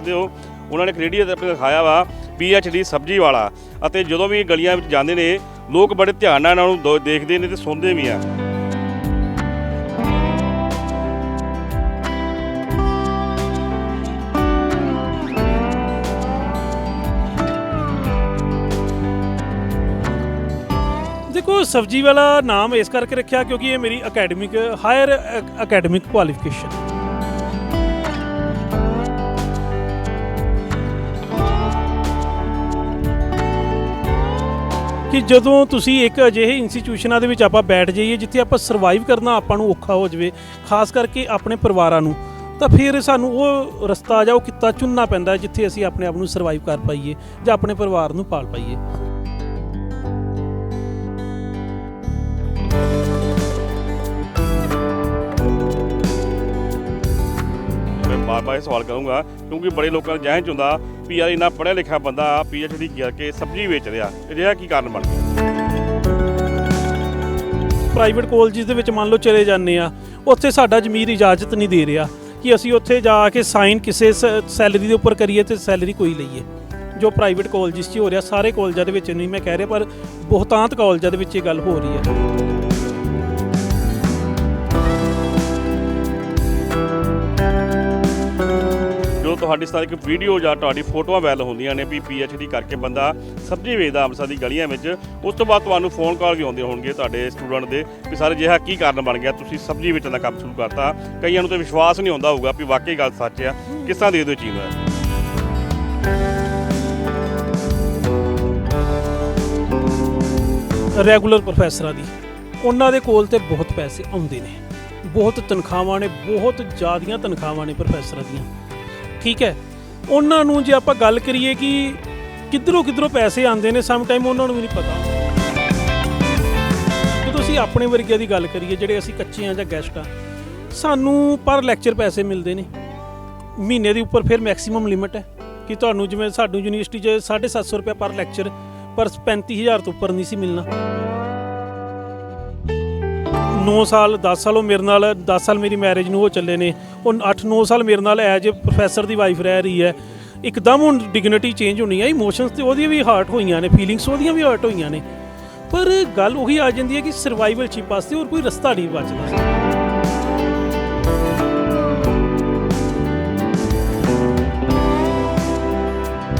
ਸਕਦੇ ਹੋ, ਉਹਨਾਂ ਨੇ ਕੈਨੇਡੀਅਨ ਤੇ ਆਪਣੇ ਲਿਖਾਇਆ ਵਾ ਡੀ ਸਬਜ਼ੀ ਵਾਲਾ। ਅਤੇ ਜਦੋਂ ਵੀ ਗਲੀਆਂ ਵਿੱਚ ਜਾਂਦੇ ਨੇ, ਲੋਕ ਬੜੇ ਧਿਆਨ ਨਾਲ ਇਹਨਾਂ ਨੂੰ ਦੇਖਦੇ ਨੇ ਤੇ ਸੁਣਦੇ ਵੀ ਆ। ਦੇਖੋ, ਸਬਜੀ ਵਾਲਾ ਨਾਮ ਇਸ ਕਰਕੇ ਰੱਖਿਆ ਕਿਉਂਕਿ ਇਹ ਮੇਰੀ ਅਕੈਡਮਿਕ, ਹਾਇਰ ਅਕੈਡਮਿਕ ਕੁਆਲੀਫਿਕੇਸ਼ਨ। ਕਿ ਜਦੋਂ ਤੁਸੀਂ ਇੱਕ ਅਜਿਹੇ ਇੰਸਟੀਚਿਊਸ਼ਨਾਂ ਦੇ ਵਿੱਚ ਆਪਾਂ ਬੈਠ ਜਾਈਏ, ਜਿੱਥੇ ਆਪਾਂ ਸਰਵਾਈਵ ਕਰਨਾ ਆਪਾਂ ਨੂੰ ਔਖਾ ਹੋ ਜਾਵੇ, ਖਾਸ ਕਰਕੇ ਆਪਣੇ ਪਰਿਵਾਰਾਂ ਨੂੰ, ਤਾਂ ਫਿਰ ਸਾਨੂੰ ਉਹ ਰਸਤਾ ਜਾਂ ਉਹ ਕਿੱਤਾ ਚੁਣਨਾ ਪੈਂਦਾ ਜਿੱਥੇ ਅਸੀਂ ਆਪਣੇ ਆਪ ਨੂੰ ਸਰਵਾਈਵ ਕਰ ਪਾਈਏ ਜਾਂ ਆਪਣੇ ਪਰਿਵਾਰ ਨੂੰ ਪਾਲ ਪਾਈਏ। ਬਾਰ-ਬਾਰ ਇਹ ਸਵਾਲ ਕਰੂੰਗਾ, ਕਿਉਂਕਿ ਬੜੇ ਲੋਕਾਂ ਦੇ ਜਹਿਨ ਚ ਹੁੰਦਾ ਵੀ ਯਾਰ ਇੰਨਾ ਪੜ੍ਹਿਆ ਲਿਖਿਆ ਬੰਦਾ ਡੀ ਕਰਕੇ ਸਬਜ਼ੀ ਵੇਚ ਰਿਹਾ ਇਹਦਾ ਕੀ ਕਾਰਨ ਬਣ ਗਿਆ? ਪ੍ਰਾਈਵੇਟ ਕਾਲਜਸ ਦੇ ਵਿੱਚ ਮੰਨ ਲਓ ਚਲੇ ਜਾਂਦੇ ਆ, ਉੱਥੇ ਸਾਡਾ ਜ਼ਮੀਰ ਇਜਾਜ਼ਤ ਨਹੀਂ ਦੇ ਰਿਹਾ ਕਿ ਅਸੀਂ ਉੱਥੇ ਜਾ ਕੇ ਸਾਈਨ ਕਿਸੇ ਸੈਲਰੀ ਦੇ ਉੱਪਰ ਕਰੀਏ ਤੇ ਸੈਲਰੀ ਕੋਈ ਲਈਏ। ਜੋ ਪ੍ਰਾਈਵੇਟ ਕਾਲਜਸ 'ਚ ਹੋ ਰਿਹਾ, ਸਾਰੇ ਕਾਲਜਾਂ ਦੇ ਵਿੱਚ ਨਹੀਂ ਮੈਂ ਕਹਿ ਰਿਹਾ, ਪਰ ਬਹੁਤਾਂਤ ਕਾਲਜਾਂ ਦੇ ਵਿੱਚ ਇਹ ਗੱਲ ਹੋ ਰਹੀ ਹੈ। ਤੁਹਾਡੀ ਸਾਰੀ ਇੱਕ ਵੀਡੀਓ ਜਾਂ ਤੁਹਾਡੀ ਫੋਟੋਆਂ ਵਾਇਰਲ ਹੁੰਦੀਆਂ ਨੇ ਵੀ ਡੀ ਕਰਕੇ ਬੰਦਾ ਸਬਜ਼ੀ ਵੇਚਦਾ ਅੰਮ੍ਰਿਤਸਰ ਦੀ ਗਲੀਆਂ ਵਿੱਚ, ਉਸ ਤੋਂ ਬਾਅਦ ਤੁਹਾਨੂੰ ਫੋਨ ਕਾਲ ਵੀ ਆਉਂਦੇ ਹੋਣਗੇ ਤੁਹਾਡੇ ਸਟੂਡੈਂਟ ਦੇ ਵੀ ਸਰ ਜਿਹਾ ਕੀ ਕਾਰਨ ਬਣ ਗਿਆ, ਤੁਸੀਂ ਸਬਜ਼ੀ ਵੇਚਣ ਦਾ ਕੰਮ ਸ਼ੁਰੂ ਕਰਤਾ। ਕਈਆਂ ਨੂੰ ਤਾਂ ਵਿਸ਼ਵਾਸ ਨਹੀਂ ਹੁੰਦਾ ਹੋਊਗਾ ਵੀ ਵਾਕਈ ਗੱਲ ਸੱਚ ਆ। ਕਿਸ ਤਰ੍ਹਾਂ ਦੇ ਦਿਓ ਚੀਜ਼ ਹੈ ਰੈਗੂਲਰ ਪ੍ਰੋਫੈਸਰਾਂ ਦੀ। ਉਹਨਾਂ ਦੇ ਕੋਲ ਤੇ ਬਹੁਤ ਪੈਸੇ ਆਉਂਦੇ ਨੇ। ਬਹੁਤ ਤਨਖਾਹਾਂ ਨੇ, ਬਹੁਤ ਜ਼ਿਆਦੀਆਂ ਤਨਖਾਹਾਂ ਨੇ ਪ੍ਰੋਫੈਸਰਾਂ ਦੀਆਂ। ਠੀਕ ਹੈ? ਉਹਨਾਂ ਨੂੰ ਜੇ ਆਪਾਂ ਗੱਲ ਕਰੀਏ ਕਿ ਕਿੱਧਰੋਂ ਕਿੱਧਰੋਂ ਪੈਸੇ ਆਉਂਦੇ ਨੇ ਸਮ ਟਾਈਮ ਉਹਨਾਂ ਨੂੰ ਵੀ ਨਹੀਂ ਪਤਾ। ਜਦੋਂ ਅਸੀਂ ਆਪਣੇ ਵਰਗਿਆਂ ਦੀ ਗੱਲ ਕਰੀਏ, ਜਿਹੜੇ ਅਸੀਂ ਕੱਚੇ ਆ ਜਾਂ ਗੈਸਟ ਆ ਸਾਨੂੰ ਪਰ ਲੈਕਚਰ ਪੈਸੇ ਮਿਲਦੇ ਨੇ। ਮਹੀਨੇ ਦੇ ਉੱਪਰ ਫਿਰ ਮੈਕਸਿਮਮ ਲਿਮਿਟ ਹੈ ਕਿ ਤੁਹਾਨੂੰ ਜਿਵੇਂ ਸਾਨੂੰ ਯੂਨੀਵਰਸਿਟੀ 'ਚ 750 ਰੁਪਏ ਪਰ ਲੈਕਚਰ ਪਰ 35000 ਤੋਂ ਉੱਪਰ ਨਹੀਂ ਸੀ ਮਿਲਣਾ। 9 ਸਾਲ 10 ਸਾਲ ਉਹ ਮੇਰੇ ਨਾਲ 10 ਸਾਲ ਮੇਰੀ ਮੈਰਿਜ ਨੂੰ ਉਹ ਚੱਲੇ ਨੇ। ਉਹ 8-9 ਸਾਲ ਮੇਰੇ ਨਾਲ ਐਜ ਅ ਪ੍ਰੋਫੈਸਰ ਦੀ ਵਾਈਫ ਰਹਿ ਰਹੀ ਹੈ। ਇੱਕਦਮ ਹੁਣ ਡਿਗਨਿਟੀ ਚੇਂਜ ਹੋਣੀ ਹੈ ਇਮੋਸ਼ਨਸ ਤੇ ਉਹਦੀਆਂ ਵੀ ਹਰਟ ਹੋਈਆਂ ਨੇ ਫੀਲਿੰਗਸ ਉਹਦੀਆਂ ਵੀ ਹਰਟ ਹੋਈਆਂ ਨੇ। ਪਰ ਗੱਲ ਉਹੀ ਆ ਜਾਂਦੀ ਹੈ ਕਿ ਸਰਵਾਈਵਲ ਚਿਪ ਵਾਸਤੇ ਹੋਰ ਕੋਈ ਰਸਤਾ ਨਹੀਂ ਬਚਦਾ।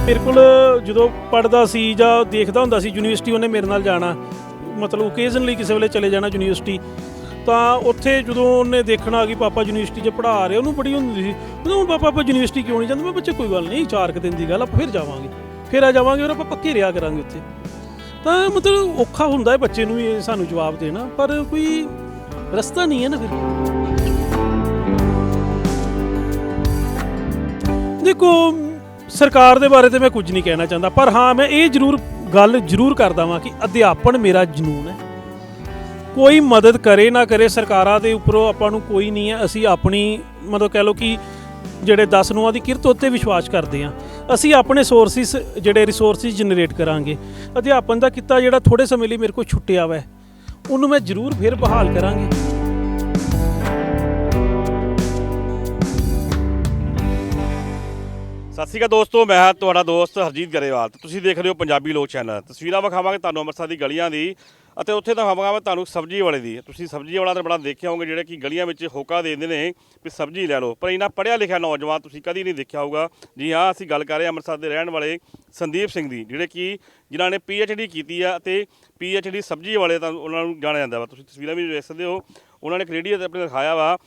ਮੇਰੇ ਕੋਲ ਜਦੋਂ ਪੜਦਾ ਸੀ ਜਾਂ ਦੇਖਦਾ ਹੁੰਦਾ ਸੀ, ਯੂਨੀਵਰਸਿਟੀ ਉਹਨੇ ਮੇਰੇ ਨਾਲ ਜਾਣਾ। ਮਤਲਬ ਓਕੇਜ਼ਨਲੀ ਕਿਸੇ ਵੇਲੇ ਚਲੇ ਜਾਣਾ ਯੂਨੀਵਰਸਿਟੀ। ਤਾਂ ਉੱਥੇ ਜਦੋਂ ਉਹਨੇ ਦੇਖਣਾ ਕਿ ਪਾਪਾ ਯੂਨੀਵਰਸਿਟੀ 'ਚ ਪੜ੍ਹਾ ਰਹੇ, ਉਹਨੂੰ ਬੜੀ ਹੁੰਦੀ ਸੀ। ਕਹਿੰਦਾ ਹੁਣ ਪਾਪਾ, ਆਪਾਂ ਯੂਨੀਵਰਸਿਟੀ ਕਿਉਂ ਨਹੀਂ ਜਾਂਦੇ? ਮੈਂ ਬੱਚੇ, ਕੋਈ ਗੱਲ ਨਹੀਂ, ਚਾਰ ਕੁ ਦਿਨ ਦੀ ਗੱਲ ਆਪਾਂ ਫਿਰ ਜਾਵਾਂਗੇ। ਫਿਰ ਆ ਜਾਵਾਂਗੇ ਔਰ ਆਪਾਂ ਪੱਕੇ ਰਿਹਾ ਕਰਾਂਗੇ ਉੱਥੇ। ਤਾਂ ਮਤਲਬ ਔਖਾ ਹੁੰਦਾ ਹੈ ਬੱਚੇ ਨੂੰ ਵੀ ਸਾਨੂੰ ਜਵਾਬ ਦੇਣਾ, ਪਰ ਕੋਈ ਰਸਤਾ ਨਹੀਂ ਹੈ ਨਾ ਫਿਰ। ਦੇਖੋ, ਸਰਕਾਰ ਦੇ ਬਾਰੇ ਤੇ ਮੈਂ ਕੁਝ ਨਹੀਂ ਕਹਿਣਾ ਚਾਹੁੰਦਾ, ਪਰ ਹਾਂ, ਮੈਂ ਇਹ ਜ਼ਰੂਰ, ਗੱਲ ਜ਼ਰੂਰ ਕਰਦਾ ਵਾਂ ਕਿ ਅਧਿਆਪਨ ਮੇਰਾ ਜਨੂਨ ਹੈ। ਕੋਈ ਮਦਦ ਕਰੇ ਨਾ ਕਰੇ ਸਰਕਾਰਾਂ ਦੇ ਉੱਪਰੋਂ ਆਪਾਂ ਨੂੰ ਕੋਈ ਨਹੀਂ ਹੈ। ਅਸੀਂ ਆਪਣੀ, ਮਤਲਬ ਕਹਿ ਲਓ ਕਿ ਜਿਹੜੇ 10 ਨੂੰਆਂ ਦੀ ਕਿਰਤ ਉੱਤੇ ਵਿਸ਼ਵਾਸ ਕਰਦੇ ਹਾਂ। ਅਸੀਂ ਆਪਣੇ ਸੋਰਸਿਸ ਜਿਹੜੇ ਰਿਸੋਰਸਿਸ ਜਨਰੇਟ ਕਰਾਂਗੇ। ਅਧਿਆਪਨ ਦਾ ਕਿੱਤਾ ਜਿਹੜਾ ਥੋੜੇ ਸਮੇਂ ਲਈ ਮੇਰੇ ਕੋਲ ਛੁੱਟਿਆ ਵਾ ਉਹਨੂੰ ਮੈਂ ਜ਼ਰੂਰ ਫਿਰ ਬਹਾਲ ਕਰਾਂਗੇ। ਸਤਿ ਸ਼੍ਰੀ ਅਕਾਲ ਦੋਸਤੋ, ਮੈਂ ਹਾਂ ਤੁਹਾਡਾ ਦੋਸਤ ਹਰਜੀਤ ਗਰੇਵਾਲ। ਤੁਸੀਂ ਦੇਖ ਰਹੇ ਹੋ ਪੰਜਾਬੀ ਲੋਕ ਚੈਨਲ। ਤਸਵੀਰਾਂ ਵਿਖਾਵਾਂਗੇ ਤੁਹਾਨੂੰ ਅੰਮ੍ਰਿਤਸਰ ਦੀ ਗਲੀਆਂ ਦੀ। ਅਤੇ ਉੱਥੇ ਤਾਂ ਵਿਖਾਵਾਂਗਾ ਤੁਹਾਨੂੰ ਸਬਜ਼ੀ ਵਾਲੇ ਦੀ ਤੁਸੀਂ ਸਬਜ਼ੀ ਵਾਲਾ ਤਾਂ ਬੜਾ ਦੇਖਿਆ ਹੋਵੋਗੇ ਜਿਹੜੇ ਕਿ ਗਲੀਆਂ ਵਿੱਚ ਹੋਕਾ ਦੇ ਦਿੰਦੇ ਨੇ ਵੀ ਸਬਜ਼ੀ ਲੈ ਲਓ। ਪਰ ਇਹਨਾਂ ਪੜ੍ਹਿਆ ਲਿਖਿਆ ਨੌਜਵਾਨ ਤੁਸੀਂ ਕਦੀ ਨਹੀਂ ਦੇਖਿਆ ਹੋਊਗਾ। ਜੀ ਹਾਂ, ਅਸੀਂ ਗੱਲ ਕਰ ਰਹੇ ਹਾਂ ਅੰਮ੍ਰਿਤਸਰ ਦੇ ਰਹਿਣ ਵਾਲੇ ਸੰਦੀਪ ਸਿੰਘ ਦੀ, ਜਿਹੜੇ ਕਿ ਜਿਨ੍ਹਾਂ ਨੇ ਡੀ ਕੀਤੀ ਆ ਅਤੇ ਡੀ ਸਬਜ਼ੀ ਵਾਲੇ ਤਾਂ ਉਹਨਾਂ ਨੂੰ ਜਾਣਿਆ ਜਾਂਦਾ ਵਾ। ਤੁਸੀਂ ਤਸਵੀਰਾਂ ਵੀ ਦੇਖ ਸਕਦੇ ਹੋ। ਉਹਨਾਂ ਨੇ ਕੈਨੇਡੀਅਨ ਤੇ ਆਪਣੇ ਲਿਖਾਇਆ ਵਾ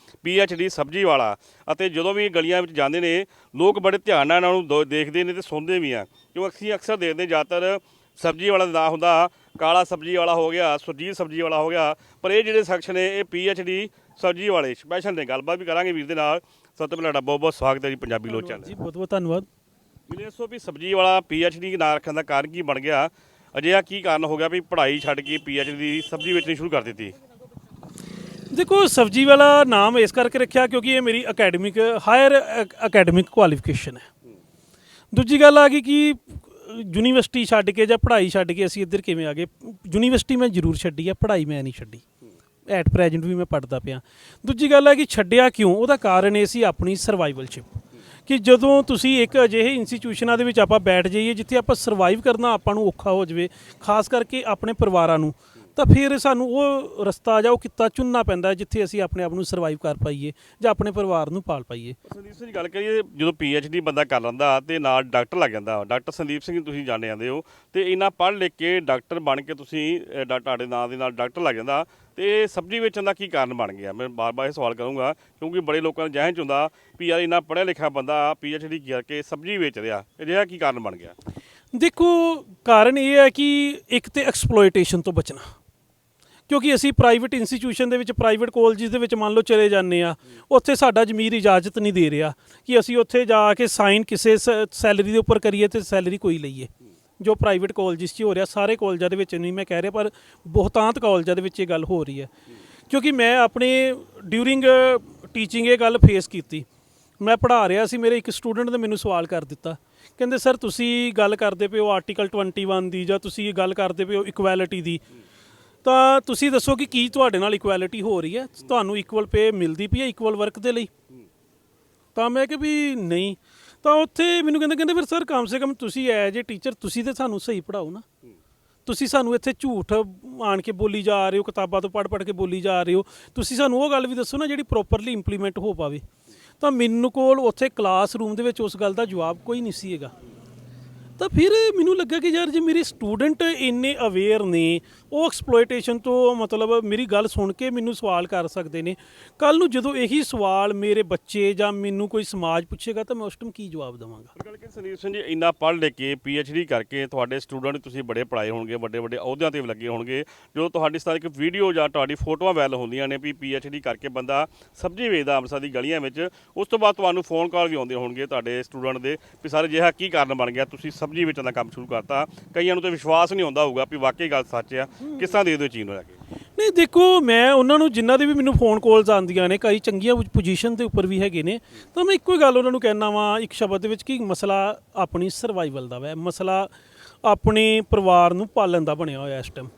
ਡੀ ਸਬਜ਼ੀ ਵਾਲਾ। ਅਤੇ ਜਦੋਂ ਵੀ ਗਲੀਆਂ ਵਿੱਚ ਜਾਂਦੇ ਨੇ, ਲੋਕ ਬੜੇ ਧਿਆਨ ਨਾਲ ਇਹਨਾਂ ਨੂੰ ਦੋ- ਦੇਖਦੇ ਨੇ ਤੇ ਸੁਣਦੇ ਵੀ ਆ। ਕਿਉਂ ਅਸੀਂ ਅਕਸਰ ਦੇਖਦੇ ਜ਼ਿਆਦਾਤਰ ਸਬਜ਼ੀ ਵਾਲਾ ਦਾ ਨਾਂ ਹੁੰਦਾ ਕਾਲਾ ਸਬਜ਼ੀ ਵਾਲਾ ਹੋ ਗਿਆ ਸੁਰਜੀਤ ਸਬਜ਼ੀ ਵਾਲਾ ਹੋ ਗਿਆ ਪਰ ਇਹ ਜਿਹੜੇ ਸੈਕਸ਼ਨ ਨੇ ਇਹ ਡੀ ਸਬਜ਼ੀ ਵਾਲੇ ਸਪੈਸ਼ਲ ਨੇ। ਗੱਲਬਾਤ ਵੀ ਕਰਾਂਗੇ ਵੀਰ ਦੇ ਨਾਲ। ਸਭ ਤੋਂ ਪਹਿਲਾਂ ਤੁਹਾਡਾ ਬਹੁਤ ਬਹੁਤ ਸਵਾਗਤ ਹੈ ਜੀ ਪੰਜਾਬੀ ਲੋਕ ਚੈਨਲ। ਜੀ ਬਹੁਤ ਬਹੁਤ ਧੰਨਵਾਦ। ਮੈਨੂੰ ਦੱਸੋ ਵੀ ਸਬਜ਼ੀ ਵਾਲਾ ਡੀ ਨਾਂ ਰੱਖਣ ਦਾ ਕਾਰਨ ਕੀ ਬਣ ਗਿਆ? ਅਜਿਹਾ ਕੀ ਕਾਰਨ ਹੋ ਗਿਆ ਵੀ ਪੜ੍ਹਾਈ ਛੱਡ ਕੇ ਡੀ ਸਬਜ਼ੀ ਵੇਚਣੀ ਸ਼ੁਰੂ ਕਰ ਦਿੱਤੀ? ਦੇਖੋ ਸਬਜੀ ਵਾਲਾ ਨਾਮ ਇਸ ਕਰਕੇ ਰੱਖਿਆ ਕਿਉਂਕਿ ਇਹ ਮੇਰੀ ਅਕੈਡਮਿਕ ਹਾਇਰ ਅਕੈਡਮਿਕ ਕੁਆਲੀਫਿਕੇਸ਼ਨ ਹੈ। ਦੂਜੀ ਗੱਲ ਆ ਗਈ ਕਿ ਯੂਨੀਵਰਸਿਟੀ ਛੱਡ ਕੇ ਜਾਂ ਪੜ੍ਹਾਈ ਛੱਡ ਕੇ ਅਸੀਂ ਇੱਧਰ ਕਿਵੇਂ ਆ ਗਏ? ਯੂਨੀਵਰਸਿਟੀ ਮੈਂ ਜ਼ਰੂਰ ਛੱਡੀ ਆ, ਪੜ੍ਹਾਈ ਮੈਂ ਨਹੀਂ ਛੱਡੀ। ਐਟ ਪ੍ਰੈਜ਼ੈਂਟ ਵੀ ਮੈਂ ਪੜਦਾ ਪਿਆ। ਦੂਜੀ ਗੱਲ ਹੈ ਕਿ ਛੱਡਿਆ ਕਿਉਂ? ਉਹਦਾ ਕਾਰਨ ਇਹ ਸੀ ਆਪਣੀ ਸਰਵਾਈਵਲਸ਼ਿਪ ਕਿ ਜਦੋਂ ਤੁਸੀਂ ਇੱਕ ਅਜਿਹੇ ਇੰਸਟੀਚਿਊਸ਼ਨਾਂ ਦੇ ਵਿੱਚ ਆਪਾਂ ਬੈਠ ਜਾਈਏ ਜਿੱਥੇ ਆਪਾਂ ਸਰਵਾਈਵ ਕਰਨਾ ਆਪਾਂ ਨੂੰ ਔਖਾ ਹੋ ਜਾਵੇ, ਖਾਸ ਕਰਕੇ ਆਪਣੇ ਪਰਿਵਾਰਾਂ ਨੂੰ ਤਾਂ ਫਿਰ ਸਾਨੂੰ ਉਹ ਰਸਤਾ ਜਾਂ ਉਹ ਕਿੱਤਾ ਚੁਣਨਾ ਪੈਂਦਾ ਹੈ ਜਿੱਥੇ ਅਸੀਂ ਆਪਣੇ ਆਪ ਨੂੰ ਸਰਵਾਈਵ ਕਰ ਪਾਈਏ ਜਾਂ ਆਪਣੇ ਪਰਿਵਾਰ ਨੂੰ ਪਾਲ ਪਾਈਏ। ਸੰਦੀਪ ਸਿੰਘ ਗੱਲ ਕਰੀਏ ਜਦੋਂ ਡੀ ਬੰਦਾ ਕਰ ਲੈਂਦਾ ਤੇ ਨਾਲ ਡਾਕਟਰ ਲੱਗ ਜਾਂਦਾ। ਡਾਕਟਰ ਸੰਦੀਪ ਸਿੰਘ ਤੁਸੀਂ ਜਾਣੇ ਜਾਂਦੇ ਹੋ। ਤੇ ਇੰਨਾ ਪੜ੍ਹ ਲਿਖ ਕੇ ਡਾਕਟਰ ਬਣ ਕੇ ਤੁਸੀਂ ਤੁਹਾਡੇ ਨਾਂ ਦੇ ਨਾਲ ਡਾਕਟਰ ਲੱਗ ਜਾਂਦਾ। ਤੇ ਸਬਜ਼ੀ ਵੇਚਣ ਦਾ ਕੀ ਕਾਰਨ ਬਣ ਗਿਆ? ਮੈਂ ਬਾਰ-ਬਾਰ ਇਹ ਸਵਾਲ ਕਰੂੰਗਾ ਕਿਉਂਕਿ ਬੜੇ ਲੋਕਾਂ ਦੇ ਜਹਿਨ ਚ ਹੁੰਦਾ ਵੀ ਯਾਰ ਇੰਨਾ ਪੜ੍ਹਿਆ ਲਿਖਿਆ ਬੰਦਾ ਡੀ ਕਰਕੇ ਸਬਜ਼ੀ ਵੇਚ ਰਿਹਾ। ਅਜਿਹਾ ਕੀ ਕਾਰਨ ਬਣ ਗਿਆ? ਦੇਖੋ ਕਾਰਨ ਇਹ ਹੈ ਕਿ ਇੱਕ ਤੇ ਐਕਸਪਲੋਇਟੇਸ਼ਨ ਤੋਂ ਬਚਣਾ। ਕਿਉਂਕਿ ਅਸੀਂ ਪ੍ਰਾਈਵੇਟ ਇੰਸਟੀਚਿਊਸ਼ਨ ਦੇ ਵਿੱਚ ਪ੍ਰਾਈਵੇਟ ਕਾਲਜਸ ਦੇ ਵਿੱਚ ਮੰਨ ਲਓ ਚਲੇ ਜਾਂਦੇ ਆ ਉੱਥੇ ਸਾਡਾ ਜ਼ਮੀਰ ਇਜਾਜ਼ਤ ਨਹੀਂ ਦੇ ਰਿਹਾ ਕਿ ਅਸੀਂ ਉੱਥੇ ਜਾ ਕੇ ਸਾਈਨ ਕਿਸੇ ਸੈਲਰੀ ਦੇ ਉੱਪਰ ਕਰੀਏ ਤੇ ਸੈਲਰੀ ਕੋਈ ਲਈਏ। ਜੋ ਪ੍ਰਾਈਵੇਟ ਕਾਲਜਸ 'ਚ ਹੋ ਰਿਹਾ, ਸਾਰੇ ਕਾਲਜਾਂ ਦੇ ਵਿੱਚ ਨਹੀਂ ਮੈਂ ਕਹਿ ਰਿਹਾ, ਪਰ ਬਹੁਤਾਂਤ ਕਾਲਜਾਂ ਦੇ ਵਿੱਚ ਇਹ ਗੱਲ ਹੋ ਰਹੀ ਹੈ। ਕਿਉਂਕਿ ਮੈਂ ਆਪਣੇ ਡਿਊਰਿੰਗ ਟੀਚਿੰਗ ਇਹ ਗੱਲ ਫੇਸ ਕੀਤੀ। ਮੈਂ ਪੜ੍ਹਾ ਰਿਹਾ ਸੀ, ਮੇਰੇ ਇੱਕ ਸਟੂਡੈਂਟ ਨੇ ਮੈਨੂੰ ਸਵਾਲ ਕਰ ਦਿੱਤਾ। ਕਹਿੰਦੇ ਸਰ ਤੁਸੀਂ ਗੱਲ ਕਰਦੇ ਪਏ ਹੋ ਆਰਟੀਕਲ 21 ਦੀ ਜਾਂ ਤੁਸੀਂ ਗੱਲ ਕਰਦੇ ਪਏ ਹੋ ਇਕੁਐਲਿਟੀ ਦੀ? ਤਾਂ ਤੁਸੀਂ ਦੱਸੋ ਕਿ ਕੀ ਤੁਹਾਡੇ ਨਾਲ ਇਕੁਐਲਿਟੀ ਹੋ ਰਹੀ ਹੈ? ਤੁਹਾਨੂੰ ਇਕੁਅਲ ਪੇ ਮਿਲਦੀ ਪਈ ਹੈ ਇਕੁਅਲ ਵਰਕ ਦੇ ਲਈ? ਤਾਂ ਮੈਂ ਕਿ ਵੀ ਨਹੀਂ। ਤਾਂ ਉੱਥੇ ਮੈਨੂੰ ਕਹਿੰਦੇ ਕਹਿੰਦੇ ਫਿਰ ਸਰ ਕਮ ਸੇ ਕਮ ਤੁਸੀਂ ਐਜ ਏ ਟੀਚਰ ਤੁਸੀਂ ਤੇ ਸਾਨੂੰ ਸਹੀ ਪੜਾਓ ਨਾ। ਤੁਸੀਂ ਸਾਨੂੰ ਇੱਥੇ ਝੂਠ ਆਣ ਕੇ ਬੋਲੀ ਜਾ ਰਹੇ ਹੋ, ਕਿਤਾਬਾਂ ਤੋਂ ਪੜ੍ਹ ਪੜ੍ਹ ਕੇ ਬੋਲੀ ਜਾ ਰਹੇ ਹੋ। ਤੁਸੀਂ ਸਾਨੂੰ ਉਹ ਗੱਲ ਵੀ ਦੱਸੋ ਨਾ ਜਿਹੜੀ ਪ੍ਰੋਪਰਲੀ ਇੰਪਲੀਮੈਂਟ ਹੋ ਪਾਵੇ। ਤਾਂ ਮੈਨੂੰ ਕੋਲ ਉੱਥੇ ਕਲਾਸ ਰੂਮ ਦੇ ਵਿੱਚ ਉਸ ਗੱਲ ਦਾ ਜਵਾਬ ਕੋਈ ਨਹੀਂ ਸੀ ਹੈਗਾ। ਤਾਂ ਫਿਰ ਮੈਨੂੰ ਲੱਗਾ ਕਿ ਯਾਰ ਜੇ ਮੇਰੇ ਸਟੂਡੈਂਟ ਇੰਨੇ ਅਵੇਅਰ ਨੇ ਉਹ ਐਕਸਪਲੋਇਟੇਸ਼ਨ ਤੋਂ ਮਤਲਬ ਮੇਰੀ ਗੱਲ ਸੁਣ ਕੇ ਮੈਨੂੰ ਸਵਾਲ ਕਰ ਸਕਦੇ ਨੇ। ਕੱਲ ਨੂੰ ਜਦੋਂ ਇਹੀ ਸਵਾਲ ਮੇਰੇ ਬੱਚੇ ਜਾਂ ਮੈਨੂੰ ਕੋਈ ਸਮਾਜ ਪੁੱਛੇਗਾ ਤਾਂ ਮੈਂ ਉਸ ਟਾਈਮ ਕੀ ਜਵਾਬ ਦੇਵਾਂਗਾ? ਗੱਲ ਕਿ ਸੰਦੀਪ ਸਿੰਘ ਜੀ, ਇੰਨਾ ਪੜ੍ਹ ਲਿਖ ਕੇ ਡੀ ਕਰਕੇ ਤੁਹਾਡੇ ਸਟੂਡੈਂਟ ਤੁਸੀਂ ਬੜੇ ਪੜਾਏ ਹੋਣਗੇ, ਵੱਡੇ ਵੱਡੇ ਅਹੁਦਿਆਂ ਤੇ ਵੀ ਲੱਗੇ ਹੋਣਗੇ। ਜੋ ਤੁਹਾਡੀ ਇਸ ਇੱਕ ਵੀਡੀਓ ਜਾਂ ਤੁਹਾਡੀ ਫੋਟੋਆਂ ਵਾਇਰਲ ਹੁੰਦੀਆਂ ਨੇ ਵੀ ਡੀ ਕਰਕੇ ਬੰਦਾ ਸਬਜ਼ੀ ਵੇਚਦਾ ਅੰਮ੍ਰਿਤਸਰ ਦੀ ਗਲੀਆਂ ਵਿੱਚ, ਉਸ ਤੋਂ ਬਾਅਦ ਤੁਹਾਨੂੰ ਫੋਨ ਕਾਲ ਵੀ ਆਉਂਦੇ ਹੋਣਗੇ ਤੁਹਾਡੇ ਸਟੂਡੈਂਟ ਦੇ ਵੀ ਸਰ ਜਿਹਾ ਕੀ ਕਾਰਨ ਬਣ ਗਿਆ, ਤੁਸੀਂ ਸਬਜ਼ੀ ਵੇਚਣ ਦਾ ਕੰਮ ਸ਼ੁਰੂ ਕਰਤਾ। ਕਈਆਂ ਨੂੰ ਤਾਂ ਵਿਸ਼ਵਾਸ ਨਹੀਂ ਹੁੰਦਾ ਹੋਊਗਾ ਵੀ ਵਾਕਈ ਗੱਲ ਸੱਚ ਆ। ਕਿਸ ਤਰ੍ਹਾਂ ਦੇ ਦਿਓ ਚੀਜ਼ ਨੂੰ ਲੈ ਕੇ? ਨਹੀਂ, ਦੇਖੋ, ਮੈਂ ਉਹਨਾਂ ਨੂੰ ਜਿਨ੍ਹਾਂ ਦੇ ਵੀ ਮੈਨੂੰ ਫੋਨ ਕਾਲਸ ਆਉਂਦੀਆਂ ਨੇ, ਕਈ ਚੰਗੀਆਂ ਪੋਜੀਸ਼ਨ ਦੇ ਉੱਪਰ ਵੀ ਹੈਗੇ ਨੇ, ਤਾਂ ਮੈਂ ਇੱਕੋ ਹੀ ਗੱਲ ਉਹਨਾਂ ਨੂੰ ਕਹਿਣਾ ਵਾਂ, ਇੱਕ ਸ਼ਬਦ ਦੇ ਵਿੱਚ ਕਿ ਮਸਲਾ ਆਪਣੀ ਸਰਵਾਈਵਲ ਦਾ ਵੈ, ਮਸਲਾ ਆਪਣੇ ਪਰਿਵਾਰ ਨੂੰ ਪਾਲਣ ਦਾ ਬਣਿਆ ਹੋਇਆ ਇਸ ਟਾਈਮ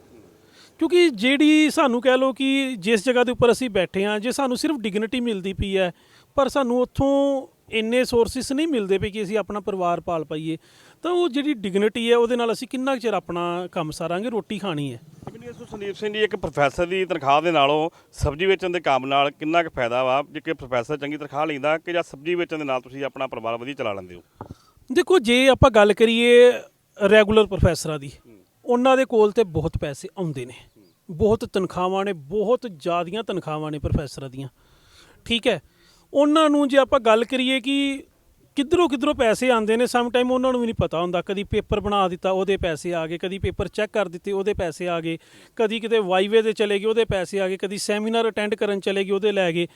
ਕਿਉਂਕਿ ਜਿਹੜੀ ਸਾਨੂੰ ਕਹਿ ਲਓ ਕਿ ਜਿਸ ਜਗ੍ਹਾ ਦੇ ਉੱਪਰ ਅਸੀਂ ਬੈਠੇ ਹਾਂ, ਜੇ ਸਾਨੂੰ ਸਿਰਫ ਡਿਗਨਿਟੀ ਮਿਲਦੀ ਪਈ ਹੈ, ਪਰ ਸਾਨੂੰ ਉੱਥੋਂ ਇੰਨੇ ਸੋਰਸਿਸ ਨਹੀਂ ਮਿਲਦੇ ਪਏ ਕਿ ਅਸੀਂ ਆਪਣਾ ਪਰਿਵਾਰ ਪਾਲ ਪਾਈਏ। ਤਾਂ ਉਹ ਜਿਹੜੀ ਡਿਗਨਿਟੀ ਹੈ ਉਹਦੇ ਨਾਲ ਅਸੀਂ ਕਿੰਨਾ ਚਿਰ ਆਪਣਾ ਕੰਮ ਸਾਰਾਂਗੇ ਰੋਟੀ ਖਾਣੀ ਹੈ। ਇਸ ਤੋਂ ਸੰਦੀਪ ਸਿੰਘ ਜੀ ਇੱਕ ਪ੍ਰੋਫੈਸਰ ਦੀ ਤਨਖਾਹ ਦੇ ਨਾਲੋਂ ਸਬਜ਼ੀ ਵੇਚਣ ਦੇ ਕੰਮ ਨਾਲ ਕਿੰਨਾ ਕੁ ਫਾਇਦਾ ਵਾ? ਜੇ ਕਿ ਪ੍ਰੋਫੈਸਰ ਚੰਗੀ ਤਨਖਾਹ ਲੈਂਦਾ ਕਿ ਜਾਂ ਸਬਜ਼ੀ ਵੇਚਣ ਦੇ ਨਾਲ ਤੁਸੀਂ ਆਪਣਾ ਪਰਿਵਾਰ ਵਧੀਆ ਚਲਾ ਲੈਂਦੇ ਹੋ? ਦੇਖੋ ਜੇ ਆਪਾਂ ਗੱਲ ਕਰੀਏ ਰੈਗੂਲਰ ਪ੍ਰੋਫੈਸਰਾਂ ਦੀ ਉਹਨਾਂ ਦੇ ਕੋਲ ਤੇ ਬਹੁਤ ਪੈਸੇ ਆਉਂਦੇ ਨੇ। ਬਹੁਤ ਤਨਖਾਹਾਂ ਨੇ ਬਹੁਤ ਜ਼ਿਆਦੀਆਂ ਤਨਖਾਹਾਂ ਨੇ ਪ੍ਰੋਫੈਸਰਾਂ ਦੀਆਂ। ਠੀਕ ਹੈ ਉਹਨਾਂ ਨੂੰ ਜੇ ਆਪਾਂ ਗੱਲ ਕਰੀਏ ਕਿ ਕਿੱਧਰੋਂ ਕਿੱਧਰੋਂ ਪੈਸੇ ਆਉਂਦੇ ਨੇ ਸਮ ਟਾਈਮ ਉਹਨਾਂ ਨੂੰ ਵੀ ਨਹੀਂ ਪਤਾ ਹੁੰਦਾ। ਕਦੀ ਪੇਪਰ ਬਣਾ ਦਿੱਤਾ, ਉਹਦੇ ਪੈਸੇ ਆ ਗਏ। ਕਦੀ ਪੇਪਰ ਚੈੱਕ ਕਰ ਦਿੱਤੇ, ਉਹਦੇ ਪੈਸੇ ਆ ਗਏ। ਕਦੀ ਕਿਤੇ ਵਾਈਵੇ ਦੇ ਚਲੇ ਗਏ, ਉਹਦੇ ਪੈਸੇ ਆ ਗਏ। ਕਦੀ ਸੈਮੀਨਾਰ ਅਟੈਂਡ ਕਰਨ ਚਲੇ ਗਏ, ਉਹਦੇ ਲੈ ਗਏ।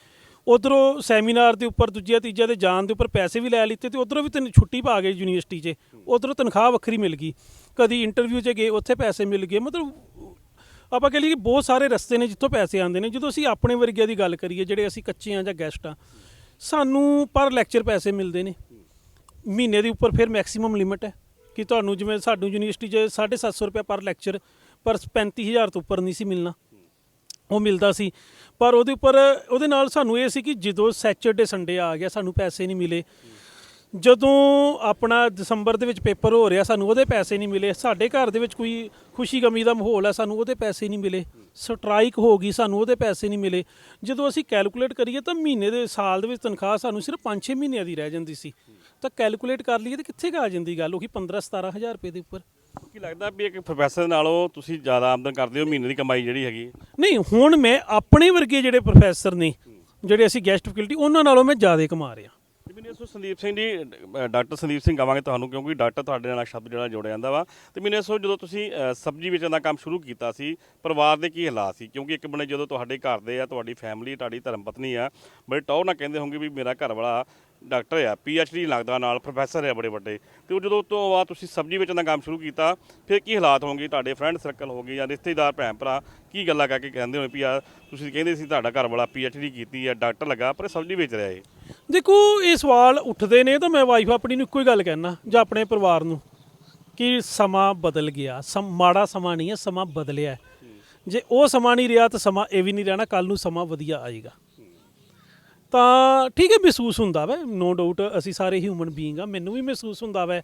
ਉਧਰੋਂ ਸੈਮੀਨਾਰ ਦੇ ਉੱਪਰ, ਦੂਜਿਆ ਤੀਜਾ ਦੇ ਜਾਣ ਦੇ ਉੱਪਰ ਪੈਸੇ ਵੀ ਲੈ ਲਿੱਤੇ ਤੇ ਉਧਰੋਂ ਵੀ ਤੈਨੂੰ ਛੁੱਟੀ ਪਾ ਗਏ ਯੂਨੀਵਰਸਿਟੀ 'ਚ। ਉਧਰੋਂ ਤਨਖਾਹ ਵੱਖਰੀ ਮਿਲ ਗਈ। ਕਦੀ ਇੰਟਰਵਿਊ 'ਚ ਗਏ, ਉੱਥੇ ਪੈਸੇ ਮਿਲ ਗਏ। ਮਤਲਬ ਆਪਾਂ ਕਹ ਲਈਏ ਕਿ ਬਹੁਤ ਸਾਰੇ ਰਸਤੇ ਨੇ ਜਿੱਥੋਂ ਪੈਸੇ ਆਉਂਦੇ ਨੇ। ਜਦੋਂ ਅਸੀਂ ਆਪਣੇ ਵਰਗਿਆਂ ਦੀ ਗੱਲ ਕਰੀਏ, ਜਿਹੜੇ ਅਸੀਂ ਕੱਚੇ ਆ ਜਾਂ ਗੈਸਟ ਆ ਸਾਨੂੰ ਪਰ ਲੈਕਚਰ ਪੈਸੇ ਮਿਲਦੇ ਨੇ। ਮਹੀਨੇ ਦੇ ਉੱਪਰ ਫਿਰ ਮੈਕਸਿਮਮ ਲਿਮਿਟ ਹੈ ਕਿ ਤੁਹਾਨੂੰ ਜਿਵੇਂ ਸਾਨੂੰ ਯੂਨੀਵਰਸਿਟੀ 'ਚ 750 ਰੁਪਏ ਪਰ ਲੈਕਚਰ ਪਰ 35000 ਤੋਂ ਉੱਪਰ ਨਹੀਂ ਸੀ ਮਿਲਣਾ। ਉਹ ਮਿਲਦਾ ਸੀ। ਪਰ ਉਹਦੇ ਉੱਪਰ, ਉਹਦੇ ਨਾਲ ਸਾਨੂੰ ਇਹ ਸੀ ਕਿ ਜਦੋਂ ਸੈਚਰਡੇ ਸੰਡੇ ਆ ਗਿਆ, ਸਾਨੂੰ ਪੈਸੇ ਨਹੀਂ ਮਿਲੇ। ਜਦੋਂ ਆਪਣਾ ਦਸੰਬਰ ਦੇ ਵਿੱਚ ਪੇਪਰ ਹੋ ਰਿਹਾ ਸਾਨੂੰ ਉਹਦੇ ਪੈਸੇ ਨਹੀਂ ਮਿਲੇ। ਸਾਡੇ ਘਰ ਦੇ ਵਿੱਚ ਕੋਈ ਖੁਸ਼ੀ ਗਮੀ ਦਾ ਮਾਹੌਲ ਹੈ ਸਾਨੂੰ ਉਹਦੇ ਪੈਸੇ ਨਹੀਂ ਮਿਲੇ। ਸਟ੍ਰਾਈਕ ਹੋ ਗਈ ਸਾਨੂੰ ਉਹਦੇ ਪੈਸੇ ਨਹੀਂ ਮਿਲੇ। ਜਦੋਂ ਅਸੀਂ ਕੈਲਕੂਲੇਟ ਕਰੀਏ ਤਾਂ ਮਹੀਨੇ ਦੇ ਸਾਲ ਦੇ ਵਿੱਚ ਤਨਖਾਹ ਸਾਨੂੰ ਸਿਰਫ 5-6 ਮਹੀਨਿਆਂ ਦੀ ਰਹਿ ਜਾਂਦੀ ਸੀ। ਤਾਂ ਕੈਲਕੂਲੇਟ ਕਰ ਲਈਏ ਤਾਂ ਕਿੱਥੇ ਕੁ ਆ ਜਾਂਦੀ ਗੱਲ? ਉਹੀ 15-17000 ਰੁਪਏ ਦੇ ਉੱਪਰ। ਕੀ ਲੱਗਦਾ ਵੀ ਇੱਕ ਪ੍ਰੋਫੈਸਰ ਨਾਲੋਂ ਤੁਸੀਂ ਜ਼ਿਆਦਾ ਆਮਦਨ ਕਰਦੇ ਹੋ ਮਹੀਨੇ ਦੀ ਕਮਾਈ ਜਿਹੜੀ ਹੈਗੀ? ਨਹੀਂ ਹੁਣ ਮੈਂ ਆਪਣੇ ਵਰਗੇ ਜਿਹੜੇ ਪ੍ਰੋਫੈਸਰ ਨੇ ਜਿਹੜੇ ਅਸੀਂ ਗੈਸਟ ਫੈਕਲਟੀ ਉਹਨਾਂ ਨਾਲੋਂ ਮੈਂ ਜ਼ਿਆਦਾ ਕਮਾ ਰਿਹਾ। ਮੈਨੂੰ ਇਸ ਸੰਦੀਪ ਸਿੰਘ ਜੀ ਡਾਕਟਰ ਸੰਦੀਪ ਸਿੰਘ ਕਵਾਂਗੇ ਤੁਹਾਨੂੰ, ਕਿਉਂਕਿ ਡਾਕਟਰ ਤੁਹਾਡੇ ਨਾਲ ਸ਼ਬਦ ਜਿਹੜਾ ਜੋੜਿਆ ਜਾਂਦਾ ਵਾ। ਤੇ ਮੈਨੂੰ ਇਸ ਜਦੋਂ ਤੁਸੀਂ ਸਬਜ਼ੀ ਵੇਚਣ ਦਾ ਕੰਮ ਸ਼ੁਰੂ ਕੀਤਾ ਸੀ, ਪਰਿਵਾਰ ਦੇ ਕੀ ਹਾਲਾਤ ਸੀ? ਕਿਉਂਕਿ ਇੱਕ ਬਣੇ ਜਦੋਂ ਤੁਹਾਡੇ ਘਰ ਦੇ ਆ, ਤੁਹਾਡੀ ਫੈਮਿਲੀ ਤੁਹਾਡੀ ਧਰਮ ਪਤਨੀ ਆ, ਬੜੇ ਟੌਰ ਨਾਲ ਕਹਿੰਦੇ ਹੋਣਗੇ ਵੀ ਮੇਰਾ ਘਰ ਵਾਲਾ ਡਾਕਟਰ ਆ ਡੀ ਲੱਗਦਾ ਨਾਲ, ਪ੍ਰੋਫੈਸਰ ਆ ਬੜੇ ਵੱਡੇ। ਤੇ ਉਹ ਜਦੋਂ ਉਸ ਤੋਂ ਬਾਅਦ ਤੁਸੀਂ ਸਬਜ਼ੀ ਵੇਚਣ ਦਾ ਕੰਮ ਸ਼ੁਰੂ ਕੀਤਾ, ਫਿਰ ਕੀ ਹਾਲਾਤ ਹੋਣਗੇ? ਤੁਹਾਡੇ ਫਰੈਂਡ ਸਰਕਲ ਹੋ ਗਏ ਜਾਂ ਰਿਸ਼ਤੇਦਾਰ, ਭੈਣ ਭਰਾ, ਕੀ ਗੱਲਾਂ ਕਰਕੇ ਕਹਿੰਦੇ ਹੋਣੇ ਵੀ ਆ, ਤੁਸੀਂ ਕਹਿੰਦੇ ਸੀ ਤੁਹਾਡਾ ਘਰ ਵਾਲਾ ਡੀ ਕੀਤੀ ਆ, ਡਾਕਟਰ ਲੱਗਾ, ਪਰ ਇਹ ਸਬਜ਼ੀ ਵੇਚ ਰਿਹਾ ਏ ਦੇਖੋ, ਇਹ ਸਵਾਲ ਉੱਠਦੇ ਨੇ ਤਾਂ ਮੈਂ ਵਾਈਫ ਆਪਣੀ ਨੂੰ ਇੱਕੋ ਹੀ ਗੱਲ ਕਹਿਣਾ ਜਾਂ ਆਪਣੇ ਪਰਿਵਾਰ ਨੂੰ, ਕਿ ਸਮਾਂ ਬਦਲ ਗਿਆ। ਸਮ, ਮਾੜਾ ਸਮਾਂ ਨਹੀਂ ਹੈ, ਸਮਾਂ ਬਦਲਿਆ ਜੇ ਉਹ ਸਮਾਂ ਨਹੀਂ ਰਿਹਾ ਤਾਂ ਸਮਾਂ ਇਹ ਵੀ ਨਹੀਂ ਰਹਿਣਾ ਕੱਲ ਨੂੰ ਸਮਾਂ ਵਧੀਆ ਆਏਗਾ। ਤਾਂ ਠੀਕ ਹੈ, ਮਹਿਸੂਸ ਹੁੰਦਾ ਵੈ ਨੋ ਡਾਊਟ ਅਸੀਂ ਸਾਰੇ ਹਿਊਮਨ ਬੀਇੰਗ ਆ, ਮੈਨੂੰ ਵੀ ਮਹਿਸੂਸ ਹੁੰਦਾ ਵੈ